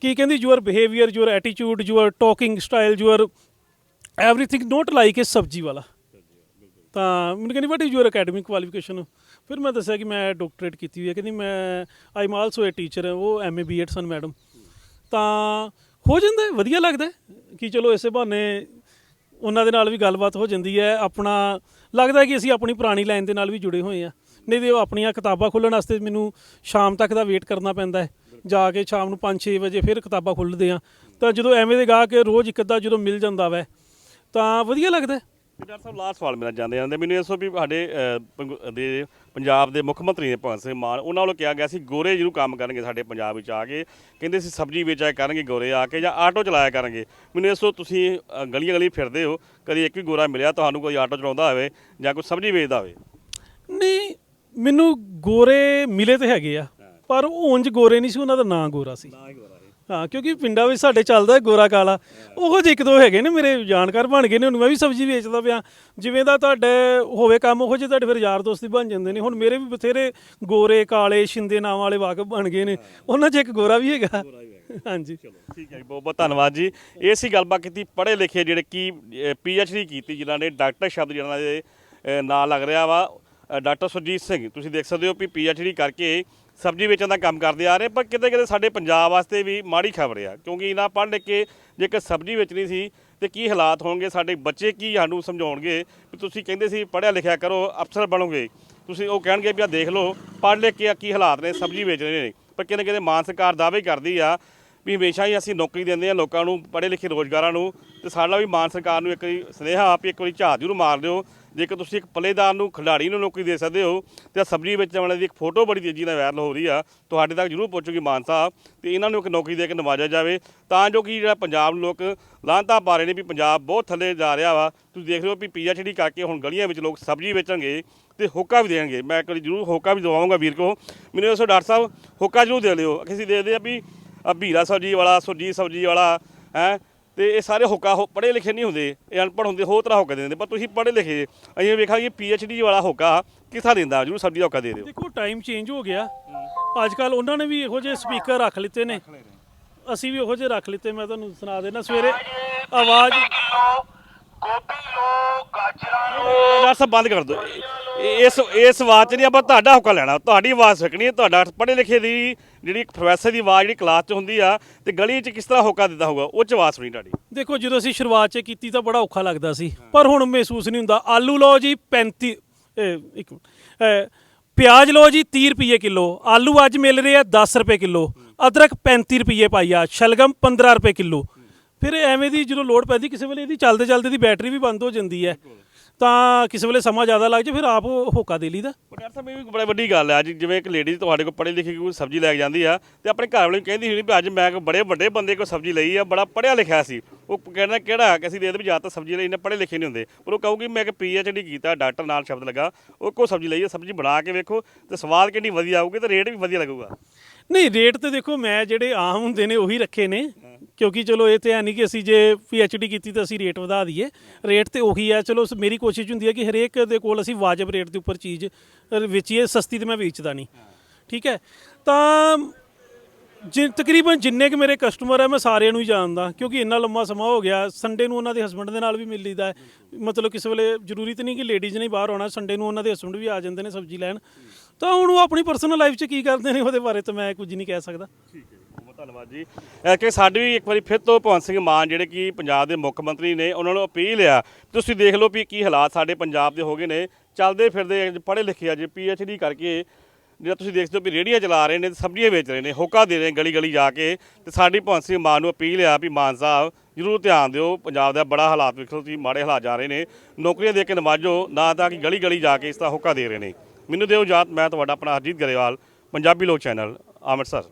ਕੀ ਕਹਿੰਦੀ your behaviour your attitude your talking style your everything not like ਇਸ ਸਬਜੀ ਵਾਲਾ ਤਾਂ ਮੈਨੂੰ ਕਹਿੰਦੀ what is your academic qualification ਫਿਰ ਮੈਂ ਦੱਸਿਆ ਕਿ ਮੈਂ ਡਾਕਟਰੇਟ ਕੀਤੀ ਹੋਈ ਹੈ ਕਹਿੰਦੀ ਮੈਂ I am also a teacher ਉਹ ਐਮਏ ਬੀਐਡ ਸਨ ਮੈਡਮ ਤਾਂ ਹੋ ਜਾਂਦਾ ਵਧੀਆ ਲੱਗਦਾ ਕਿ ਚਲੋ ਇਸੇ ਬਹਾਨੇ ਉਹਨਾਂ ਦੇ ਨਾਲ ਵੀ ਗੱਲਬਾਤ ਹੋ ਜਾਂਦੀ ਹੈ ਆਪਣਾ ਲੱਗਦਾ ਕਿ ਅਸੀਂ ਆਪਣੀ ਪੁਰਾਣੀ ਲਾਈਨ ਦੇ ਨਾਲ ਵੀ ਜੁੜੇ ਹੋਏ ਆ ਨਹੀਂ ਤੇ ਉਹ ਆਪਣੀਆਂ ਕਿਤਾਬਾਂ ਖੋਲ੍ਹਣ ਵਾਸਤੇ ਮੈਨੂੰ ਸ਼ਾਮ ਤੱਕ ਦਾ ਵੇਟ ਕਰਨਾ ਪੈਂਦਾ ਹੈ ਜਾ ਕੇ ਸ਼ਾਮ ਨੂੰ 5-6 ਵਜੇ ਫਿਰ ਕਿਤਾਬਾਂ ਖੋਲ੍ਹਦੇ ਆ ਤਾਂ ਜਦੋਂ ਐਵੇਂ ਦੇ ਗਾ ਕੇ ਰੋਜ਼ ਇੱਕ ਅੱਧਾ ਜਦੋਂ ਮਿਲ ਜਾਂਦਾ ਵੈ ਤਾਂ ਵਧੀਆ ਲੱਗਦਾ ਹੈ। ਡਾਕਟਰ ਸਾਹਿਬ ਲਾਸਟ ਸਵਾਲ ਮੇਰਾ ਜਾਂਦੇ ਜਾਂਦੇ। ਮੈਨੂੰ ਇਹ ਸੋ ਵੀ ਸਾਡੇ ਅਹ, ਪੰਗ- ਦੇ ਪੰਜਾਬ ਦੇ ਮੁੱਖ ਮੰਤਰੀ ਨੇ ਭਗਵੰਤ ਸਿੰਘ ਮਾਨ ਉਹਨਾਂ ਵੱਲੋਂ ਕਿਹਾ ਗਿਆ ਸੀ ਗੋਰੇ ਜਿਹਨੂੰ ਕੰਮ ਕਰਨਗੇ ਸਾਡੇ ਪੰਜਾਬ ਵਿੱਚ ਆ ਕੇ। ਕਹਿੰਦੇ ਸੀ ਸਬਜ਼ੀ ਵੇਚਿਆ ਕਰਨਗੇ ਗੋਰੇ ਆ ਕੇ ਜਾਂ ਆਟੋ ਚਲਾਇਆ ਕਰਨਗੇ। ਮੈਨੂੰ ਇਸ ਤੋਂ ਤੁਸੀਂ ਅਹ, ਗਲੀਆਂ ਗਲੀ ਫਿਰਦੇ ਹੋ ਕਦੀ ਇੱਕ ਵੀ ਗੋਰਾ ਮਿਲਿਆ ਤੁਹਾਨੂੰ ਕੋਈ ਆਟੋ ਚਲਾਉਂਦਾ ਹੋਵੇ ਜਾਂ ਕੋਈ ਸਬਜ਼ੀ ਵੇਚਦਾ ਹੋਵੇ? ਨਹੀਂ ਮੈਨੂੰ ਗੋਰੇ ਮਿਲੇ ਤੇ ਹੈਗੇ ਆ ਪਰ ਉਹ ਉਂਝ ਗੋਰੇ ਨਹੀਂ ਸੀ ਉਹਨਾਂ ਦਾ ਨਾਂ ਗੋਰਾ ਸੀ। ਹਾਂ ਹਾਂ, ਕਿਉਂਕਿ ਪਿੰਡਾਂ ਵਿੱਚ ਸਾਡੇ ਚੱਲਦਾ ਹੈ ਗੋਰਾ ਕਾਲਾ। ਉਹੋ ਜਿਹੇ ਇੱਕ ਦੋ ਹੈਗੇ ਨੇ, ਮੇਰੇ ਜਾਣਕਾਰ ਬਣ ਗਏ ਨੇ ਹੁਣ ਮੈਂ ਵੀ ਸਬਜ਼ੀ ਵੇਚਦਾ ਪਿਆ। ਜਿਵੇਂ ਦਾ ਤੁਹਾਡੇ ਹੋਵੇ ਕੰਮ, ਉਹੋ ਜਿਹੇ ਤੁਹਾਡੇ ਫਿਰ ਯਾਰ ਦੋਸਤ ਹੀ ਬਣ ਜਾਂਦੇ ਨੇ। ਹੁਣ ਮੇਰੇ ਵੀ ਬਥੇਰੇ ਗੋਰੇ, ਕਾਲੇ, ਸ਼ਿੰਦੇ ਨਾਮ ਵਾਲੇ ਵਾਕਫ ਬਣ ਗਏ ਨੇ। ਉਹਨਾਂ 'ਚ ਇੱਕ ਗੋਰਾ ਵੀ ਹੈਗਾ। ਹਾਂਜੀ। ਚਲੋ, ਠੀਕ ਹੈ ਜੀ, ਬਹੁਤ ਬਹੁਤ ਧੰਨਵਾਦ ਜੀ। ਇਹ ਸੀ ਗੱਲਬਾਤ ਕੀਤੀ, ਪੜ੍ਹੇ ਲਿਖੇ ਜਿਹੜੇ ਕੀ ਡੀ ਕੀਤੀ, ਜਿਨ੍ਹਾਂ ਨੇ ਡਾਕਟਰ ਸ਼ਬਦ ਜਿਹਨਾਂ ਦੇ ਨਾਂ ਲੱਗ ਰਿਹਾ ਵਾ। ਡਾਕਟਰ ਸੁਰਜੀਤ ਸਿੰਘ, ਤੁਸੀਂ ਦੇਖ ਸਕਦੇ ਹੋ ਵੀ ਡੀ ਕਰਕੇ ਸਬਜ਼ੀ ਵੇਚਣ ਦਾ ਕੰਮ ਕਰਦੇ ਆ ਰਹੇ, ਪਰ ਕਿਤੇ ਕਿਤੇ ਸਾਡੇ ਪੰਜਾਬ ਵਾਸਤੇ ਵੀ ਮਾੜੀ ਖਬਰ ਆ, ਕਿਉਂਕਿ ਇਹਨਾਂ ਪੜ੍ਹ ਲਿਖ ਕੇ ਜੇਕਰ ਸਬਜ਼ੀ ਵੇਚਣੀ ਸੀ ਤੇ ਕੀ ਹਾਲਾਤ ਹੋਣਗੇ, ਸਾਡੇ ਬੱਚੇ ਕੀ ਸਾਨੂੰ ਸਮਝਾਉਣਗੇ ਵੀ ਤੁਸੀਂ ਕਹਿੰਦੇ ਸੀ ਪੜ੍ਹਿਆ ਲਿਖਿਆ ਕਰੋ, ਅਫਸਰ ਬਣੋਗੇ। ਤੁਸੀਂ ਉਹ ਕਹਿਣਗੇ ਵੀ ਆ ਦੇਖ ਲਓ, ਪੜ੍ਹ ਲਿਖ ਕੇ ਆ ਕੀ ਹਾਲਾਤ ਨੇ, ਸਬਜ਼ੀ ਵੇਚ ਰਹੇ ਨੇ। ਪਰ ਕਿਤੇ ਕਿਤੇ ਮਾਨ ਸਰਕਾਰ ਦਾਅਵੇ ਕਰਦੀ ਆ ਵੀ ਹਮੇਸ਼ਾ ਹੀ ਅਸੀਂ ਨੌਕਰੀ ਦਿੰਦੇ ਆ ਲੋਕਾਂ ਨੂੰ, ਪੜ੍ਹੇ ਲਿਖੇ ਰੋਜ਼ਗਾਰਾਂ ਨੂੰ, ਤੇ ਸਾਡਾ ਵੀ ਮਾਨ ਸਰਕਾਰ ਨੂੰ ਇੱਕ ਵਾਰੀ ਸੁਨੇਹਾ ਆਪ ਇੱਕ ਵਾਰੀ ਝਾਤ ਜ਼ਰੂਰ ਮਾਰ ਦਿਓ। ਜੇਕਰ ਤੁਸੀਂ ਇੱਕ ਪਲੇਦਾਰ ਨੂੰ, ਖਿਡਾਰੀ ਨੂੰ ਨੌਕਰੀ ਦੇ ਸਕਦੇ ਹੋ, ਤੇ ਸਬਜ਼ੀ ਵੇਚਣ ਵਾਲੇ ਦੀ ਇੱਕ ਫੋਟੋ ਬੜੀ ਤੇਜ਼ੀ ਨਾਲ ਵਾਇਰਲ ਹੋ ਰਹੀ ਆ, ਤੁਹਾਡੇ ਤੱਕ ਜ਼ਰੂਰ ਪਹੁੰਚੂਗੀ ਮਾਨ ਸਾਹਿਬ, ਤੇ ਇਹਨਾਂ ਨੂੰ ਇੱਕ ਨੌਕਰੀ ਦੇ ਕੇ ਨਵਾਜਿਆ ਜਾਵੇ। ਤਾਂ ਜੋ ਕਿ ਜਿਹੜਾ ਪੰਜਾਬ ਨੂੰ ਲੋਕ ਲਾਂਤਾ ਪਾ ਰਹੇ ਨੇ ਵੀ ਪੰਜਾਬ ਬਹੁਤ ਥੱਲੇ ਜਾ ਰਿਹਾ ਵਾ, ਤੁਸੀਂ ਦੇਖ ਰਹੇ ਹੋ ਵੀ ਪੀਐਚਡੀ ਕਰਕੇ ਹੁਣ ਗਲੀਆਂ ਵਿੱਚ ਲੋਕ ਸਬਜ਼ੀ ਵੇਚਣਗੇ ਤੇ ਹੋਕਾ ਵੀ ਦੇਣਗੇ। ਮੈਂ ਇੱਕ ਵਾਰੀ ਜ਼ਰੂਰ ਹੋਕਾ ਵੀ ਦਵਾਉਂਗਾ ਵੀਰ ਕੋ ਮੈਨੂੰ ਦੱਸੋ ਡਾਕਟਰ ਸਾਹਿਬ, ਹੋਕਾ ਜ਼ਰੂਰ ਦੇ ਲਿਓ। ਅਸੀਂ ਦੇਖਦੇ ਆ ਵੀ ਆ ਸਬਜ਼ੀ ਵਾਲਾ, ਸੁਰਜੀਤ ਸਬਜ਼ੀ ਵਾਲਾ, ਹੈ ਤੇ ਇਹ ਸਾਰੇ ਹੋਕਾ ਹੋ ਪੜ੍ਹੇ ਲਿਖੇ ਨਹੀਂ ਹੁੰਦੇ ਇਹ ਅਨਪੜ੍ਹ ਹੁੰਦੇ ਹੋਰ ਤਰ੍ਹਾਂ ਹੋਕਾ ਦੇ ਦਿੰਦੇ ਪਰ ਤੁਸੀਂ ਪੜ੍ਹੇ ਲਿਖੇ ਅਸੀਂ ਵੇਖਾਂ ਕਿ ਪੀਐਚਡੀ ਵਾਲਾ ਹੋਕਾ ਕਿਸਾ ਦਿੰਦਾ? ਜ਼ਰੂਰ ਸਬਜ਼ੀ ਦਾ ਹੋਕਾ ਦੇ ਦਿਓ। ਦੇਖੋ ਟਾਈਮ ਚੇਂਜ ਹੋ ਗਿਆ। ਅੱਜ ਕੱਲ ਉਹਨਾਂ ਨੇ ਵੀ ਇਹੋ ਜਿਹੇ ਸਪੀਕਰ ਰੱਖ ਲਿੱਤੇ ਨੇ। ਅਸੀਂ ਵੀ ਇਹੋ ਜਿਹੇ ਰੱਖ ਲਿੱਤੇ ਮੈਂ ਤੁਹਾਨੂੰ ਸੁਣਾ ਦੇਣਾ ਸਵੇਰੇ ਆਵਾਜ਼ ਗੋਭੀ ਲੋ ਗਾਜਰਾਂ ਲੋ ਸਾਹਿਬ ਬੰਦ ਕਰ ਦਿਓ। ਇਸ ਇਸ ਆਵਾਜ਼ 'ਚ ਨਹੀਂ ਆਪਾਂ ਤੁਹਾਡਾ ਹੋਕਾ ਲੈਣਾ। ਤੁਹਾਡੀ ਆਵਾਜ਼ ਸੁਣਨੀ ਹੈ ਤੁਹਾਡਾ ਪੜ੍ਹੇ ਲਿਖੇ ਦੀ ਜਿਹੜੀ ਪ੍ਰੋਫੈਸਰ ਦੀ ਆਵਾਜ਼ ਜਿਹੜੀ ਕਲਾਸ 'ਚ ਹੁੰਦੀ ਆ ਤੇ ਗਲੀ 'ਚ ਕਿਸ ਤਰ੍ਹਾਂ ਹੋਕਾ ਦਿੰਦਾ ਹੋਊਗਾ ਉਹ 'ਚ ਆਵਾਜ਼ ਸੁਣੀ ਤੁਹਾਡੀ। ਦੇਖੋ ਜਦੋਂ ਅਸੀਂ ਸ਼ੁਰੂਆਤ 'ਚ ਕੀਤੀ ਤਾਂ ਬੜਾ ਔਖਾ ਲੱਗਦਾ ਸੀ ਪਰ ਹੁਣ ਮਹਿਸੂਸ ਨਹੀਂ ਹੁੰਦਾ। ਆਲੂ ਲਓ ਜੀ 35 ਇਹ, ਇੱਕ ਮਿੰਟ ਇਹ, ਪਿਆਜ਼ ਲਓ ਜੀ 30 ਰੁਪਏ ਕਿਲੋ। ਆਲੂ ਅੱਜ ਮਿਲ ਰਹੇ ਆ 10 ਰੁਪਏ ਕਿਲੋ। ਅਦਰਕ 35 ਰੁਪਏ ਆ ਸ਼ਲਗਮ 15 ਰੁਪਏ ਕਿਲੋ। ਫਿਰ ਐਵੇਂ ਦੀ ਜਦੋਂ ਲੋਡ ਪੈਂਦੀ ਕਿਸੇ ਵੇਲੇ ਇਹਦੀ ਚੱਲਦੇ ਚੱਲਦੇ ਦੀ ਬੈਟਰੀ ਵੀ ਬੰਦ ਹੋ ਜਾਂਦੀ ਹੈ। ਤਾਂ ਕਿਸੇ ਵੇਲੇ ਸਮਾਂ ਜ਼ਿਆਦਾ ਲੱਗ ਜਾ ਫਿਰ ਆਪ ਹੋਕਾ ਦੇ ਲਈਦਾ। ਪਰ ਡਾਕਟਰ ਸਾਹਿਬ ਇਹ ਵੀ ਬੜੀ ਵੱਡੀ ਗੱਲ ਹੈ ਅੱਜ ਜਿਵੇਂ ਇੱਕ ਲੇਡੀ ਤੁਹਾਡੇ ਕੋਲ ਪੜ੍ਹੀ ਲਿਖੀ ਕੋਈ ਸਬਜ਼ੀ ਲੈ ਕੇ ਜਾਂਦੀ ਆ ਤੇ ਆਪਣੇ ਘਰ ਵਾਲੇ ਨੂੰ ਕਹਿੰਦੀ ਹੋਣੀ ਵੀ ਅੱਜ ਮੈਂ ਕੋਈ ਬੜੇ ਵੱਡੇ ਬੰਦੇ ਕੋਲ ਸਬਜ਼ੀ ਲਈ ਆ ਬੜਾ ਪੜ੍ਹਿਆ ਲਿਖਿਆ ਸੀ। ਉਹ ਕਹਿੰਦਾ ਕਿਹੜਾ? ਕਿ ਅਸੀਂ ਦੇ ਦੇ ਵੀ ਜ਼ਿਆਦਾ ਸਬਜ਼ੀ ਲਈ ਇਹਨੇ ਪੜ੍ਹੇ ਲਿਖੇ ਨਹੀਂ ਹੁੰਦੇ। ਪਰ ਉਹ ਕਹੂਗੀ ਮੈਂ ਕਿ ਪੀਐਚਡੀ ਕੀਤਾ ਡਾਕਟਰ ਨਾਲ ਸ਼ਬਦ ਲੱਗਾ। ਉਹ ਕੋ ਸਬਜ਼ੀ ਲਈ ਆ ਸਬਜ਼ੀ ਬਣਾ ਕੇ ਵੇਖੋ ਤੇ ਸਵਾਦ ਕਿੰਨੀ ਵਧੀਆ ਆਊਗੀ ਤੇ ਰੇਟ ਵੀ ਵਧੀਆ ਲੱਗੂਗਾ। ਨਹੀਂ ਰੇਟ ਤੇ ਦੇਖੋ ਮੈਂ ਜਿਹੜੇ ਆਮ ਹੁੰਦੇ ਨੇ ਉਹੀ ਰੱਖੇ ਨੇ। ਕਿਉਂਕਿ ਚਲੋ ਇਹ ਤੇ ਹੈ ਨਹੀਂ ਕਿ ਅਸੀਂ ਜੇ ਪੀਐਚਡੀ ਕੀਤੀ ਤਾਂ ਅਸੀਂ ਰੇਟ ਵਧਾ ਦਈਏ। ਰੇਟ ਤੇ ਉਹੀ ਹੈ ਚਲੋ ਮੇਰੀ ਕੋਸ਼ਿਸ਼ ਹੁੰਦੀ ਹੈ ਕਿ ਹਰੇਕ ਦੇ ਕੋਲ ਅਸੀਂ ਵਾਜਬ ਰੇਟ ਦੇ ਉੱਪਰ ਚੀਜ਼ ਵੇਚੀਏ, ਸਸਤੀ ਤੇ ਮੈਂ ਵੇਚਦਾ ਨਹੀਂ। ਠੀਕ ਹੈ? ਤਾਂ ਜਿ, ਤਕਰੀਬਨ ਜਿੰਨੇ ਕਿ ਮੇਰੇ ਕਸਟਮਰ ਹੈ ਮੈਂ ਸਾਰਿਆਂ ਨੂੰ ਹੀ ਜਾਣਦਾ, ਕਿਉਂਕਿ ਇੰਨਾ ਲੰਮਾ ਸਮਾਂ ਹੋ ਗਿਆ। ਸੰਡੇ ਨੂੰ ਉਹਨਾਂ ਦੇ ਹਸਬੰਡ ਦੇ ਨਾਲ ਵੀ ਮਿਲ ਲਈਦਾ ਹੈ। ਮਤਲਬ ਕਿਸੇ ਵੇਲੇ ਜ਼ਰੂਰੀ ਤਾਂ ਨਹੀਂ ਕਿ ਲੇਡੀਜ਼ ਨੇ ਬਾਹਰ ਆਉਣਾ ਸੰਡੇ ਨੂੰ ਉਹਨਾਂ ਦੇ ਹਸਬੰਡ ਵੀ ਆ ਜਾਂਦੇ ਨੇ ਸਬਜ਼ੀ ਲੈਣ। ਤਾਂ ਹੁਣ ਉਹ ਆਪਣੀ ਪਰਸਨਲ ਲਾਈਫ 'ਚ ਕੀ ਕਰਦੇ ਨੇ, ਉਹਦੇ ਬਾਰੇ ਤਾਂ ਮੈਂ ਕੁਝ ਨਹੀਂ ਕਹਿ ਸਕਦਾ। ਠੀਕ ਹੈ। ਧੰਨਵਾਦ ਜੀ। ਇਹ ਕਿ ਸਾਡੀ ਵੀ ਇੱਕ ਵਾਰੀ ਫਿਰ ਤੋਂ ਭਗਵੰਤ ਸਿੰਘ ਮਾਨ ਜਿਹੜੇ ਕਿ ਪੰਜਾਬ ਦੇ ਮੁੱਖ ਮੰਤਰੀ ਨੇ, ਉਹਨਾਂ ਨੂੰ ਅਪੀਲ ਆ ਤੁਸੀਂ ਦੇਖ ਲਓ ਵੀ ਕੀ ਹਾਲਾਤ ਸਾਡੇ ਪੰਜਾਬ ਦੇ ਹੋ ਗਏ ਨੇ। ਚੱਲਦੇ ਫਿਰਦੇ ਪੜ੍ਹੇ ਲਿਖੇ ਅੱਜ ਡੀ ਕਰਕੇ ਜਿਹੜਾ ਤੁਸੀਂ ਦੇਖਦੇ ਹੋ ਵੀ ਰੇੜੀਆਂ ਚਲਾ ਰਹੇ ਨੇ ਤੇ ਸਬਜ਼ੀਆਂ ਵੇਚ ਰਹੇ ਨੇ, ਹੋਕਾ ਦੇ ਰਹੇ ਨੇ ਗਲੀ ਗਲੀ ਜਾ ਕੇ ਤੇ ਸਾਡੀ ਭਗਵੰਤ ਸਿੰਘ ਮਾਨ ਨੂੰ ਅਪੀਲ ਆ ਵੀ ਮਾਨ ਸਾਹਿਬ ਜ਼ਰੂਰ ਧਿਆਨ ਦਿਓ, ਪੰਜਾਬ ਦਾ ਬੜਾ ਹਾਲਾਤ ਵੇਖੋ ਤੁਸੀਂ, ਮਾੜੇ ਹਾਲਾਤ ਜਾ ਰਹੇ ਨੇ। ਨੌਕਰੀਆਂ ਦੇ ਕੇ ਨਵਾਜੋ, ਨਾ ਤਾਂ ਕਿ ਗਲੀ ਗਲੀ ਜਾ ਕੇ ਇਸ ਦਾ ਹੋਕਾ ਦੇ ਰਹੇ ਨੇ। ਮੈਨੂੰ ਦਿਓ ਇਜਾਜ਼ਤ, ਮੈਂ ਤੁਹਾਡਾ ਆਪਣਾ ਹਰਜੀਤ ਗਰੇਵਾਲ, ਪੰਜਾਬੀ ਲੋਕ ਚੈਨਲ, ਅੰਮ੍ਰਿਤਸਰ।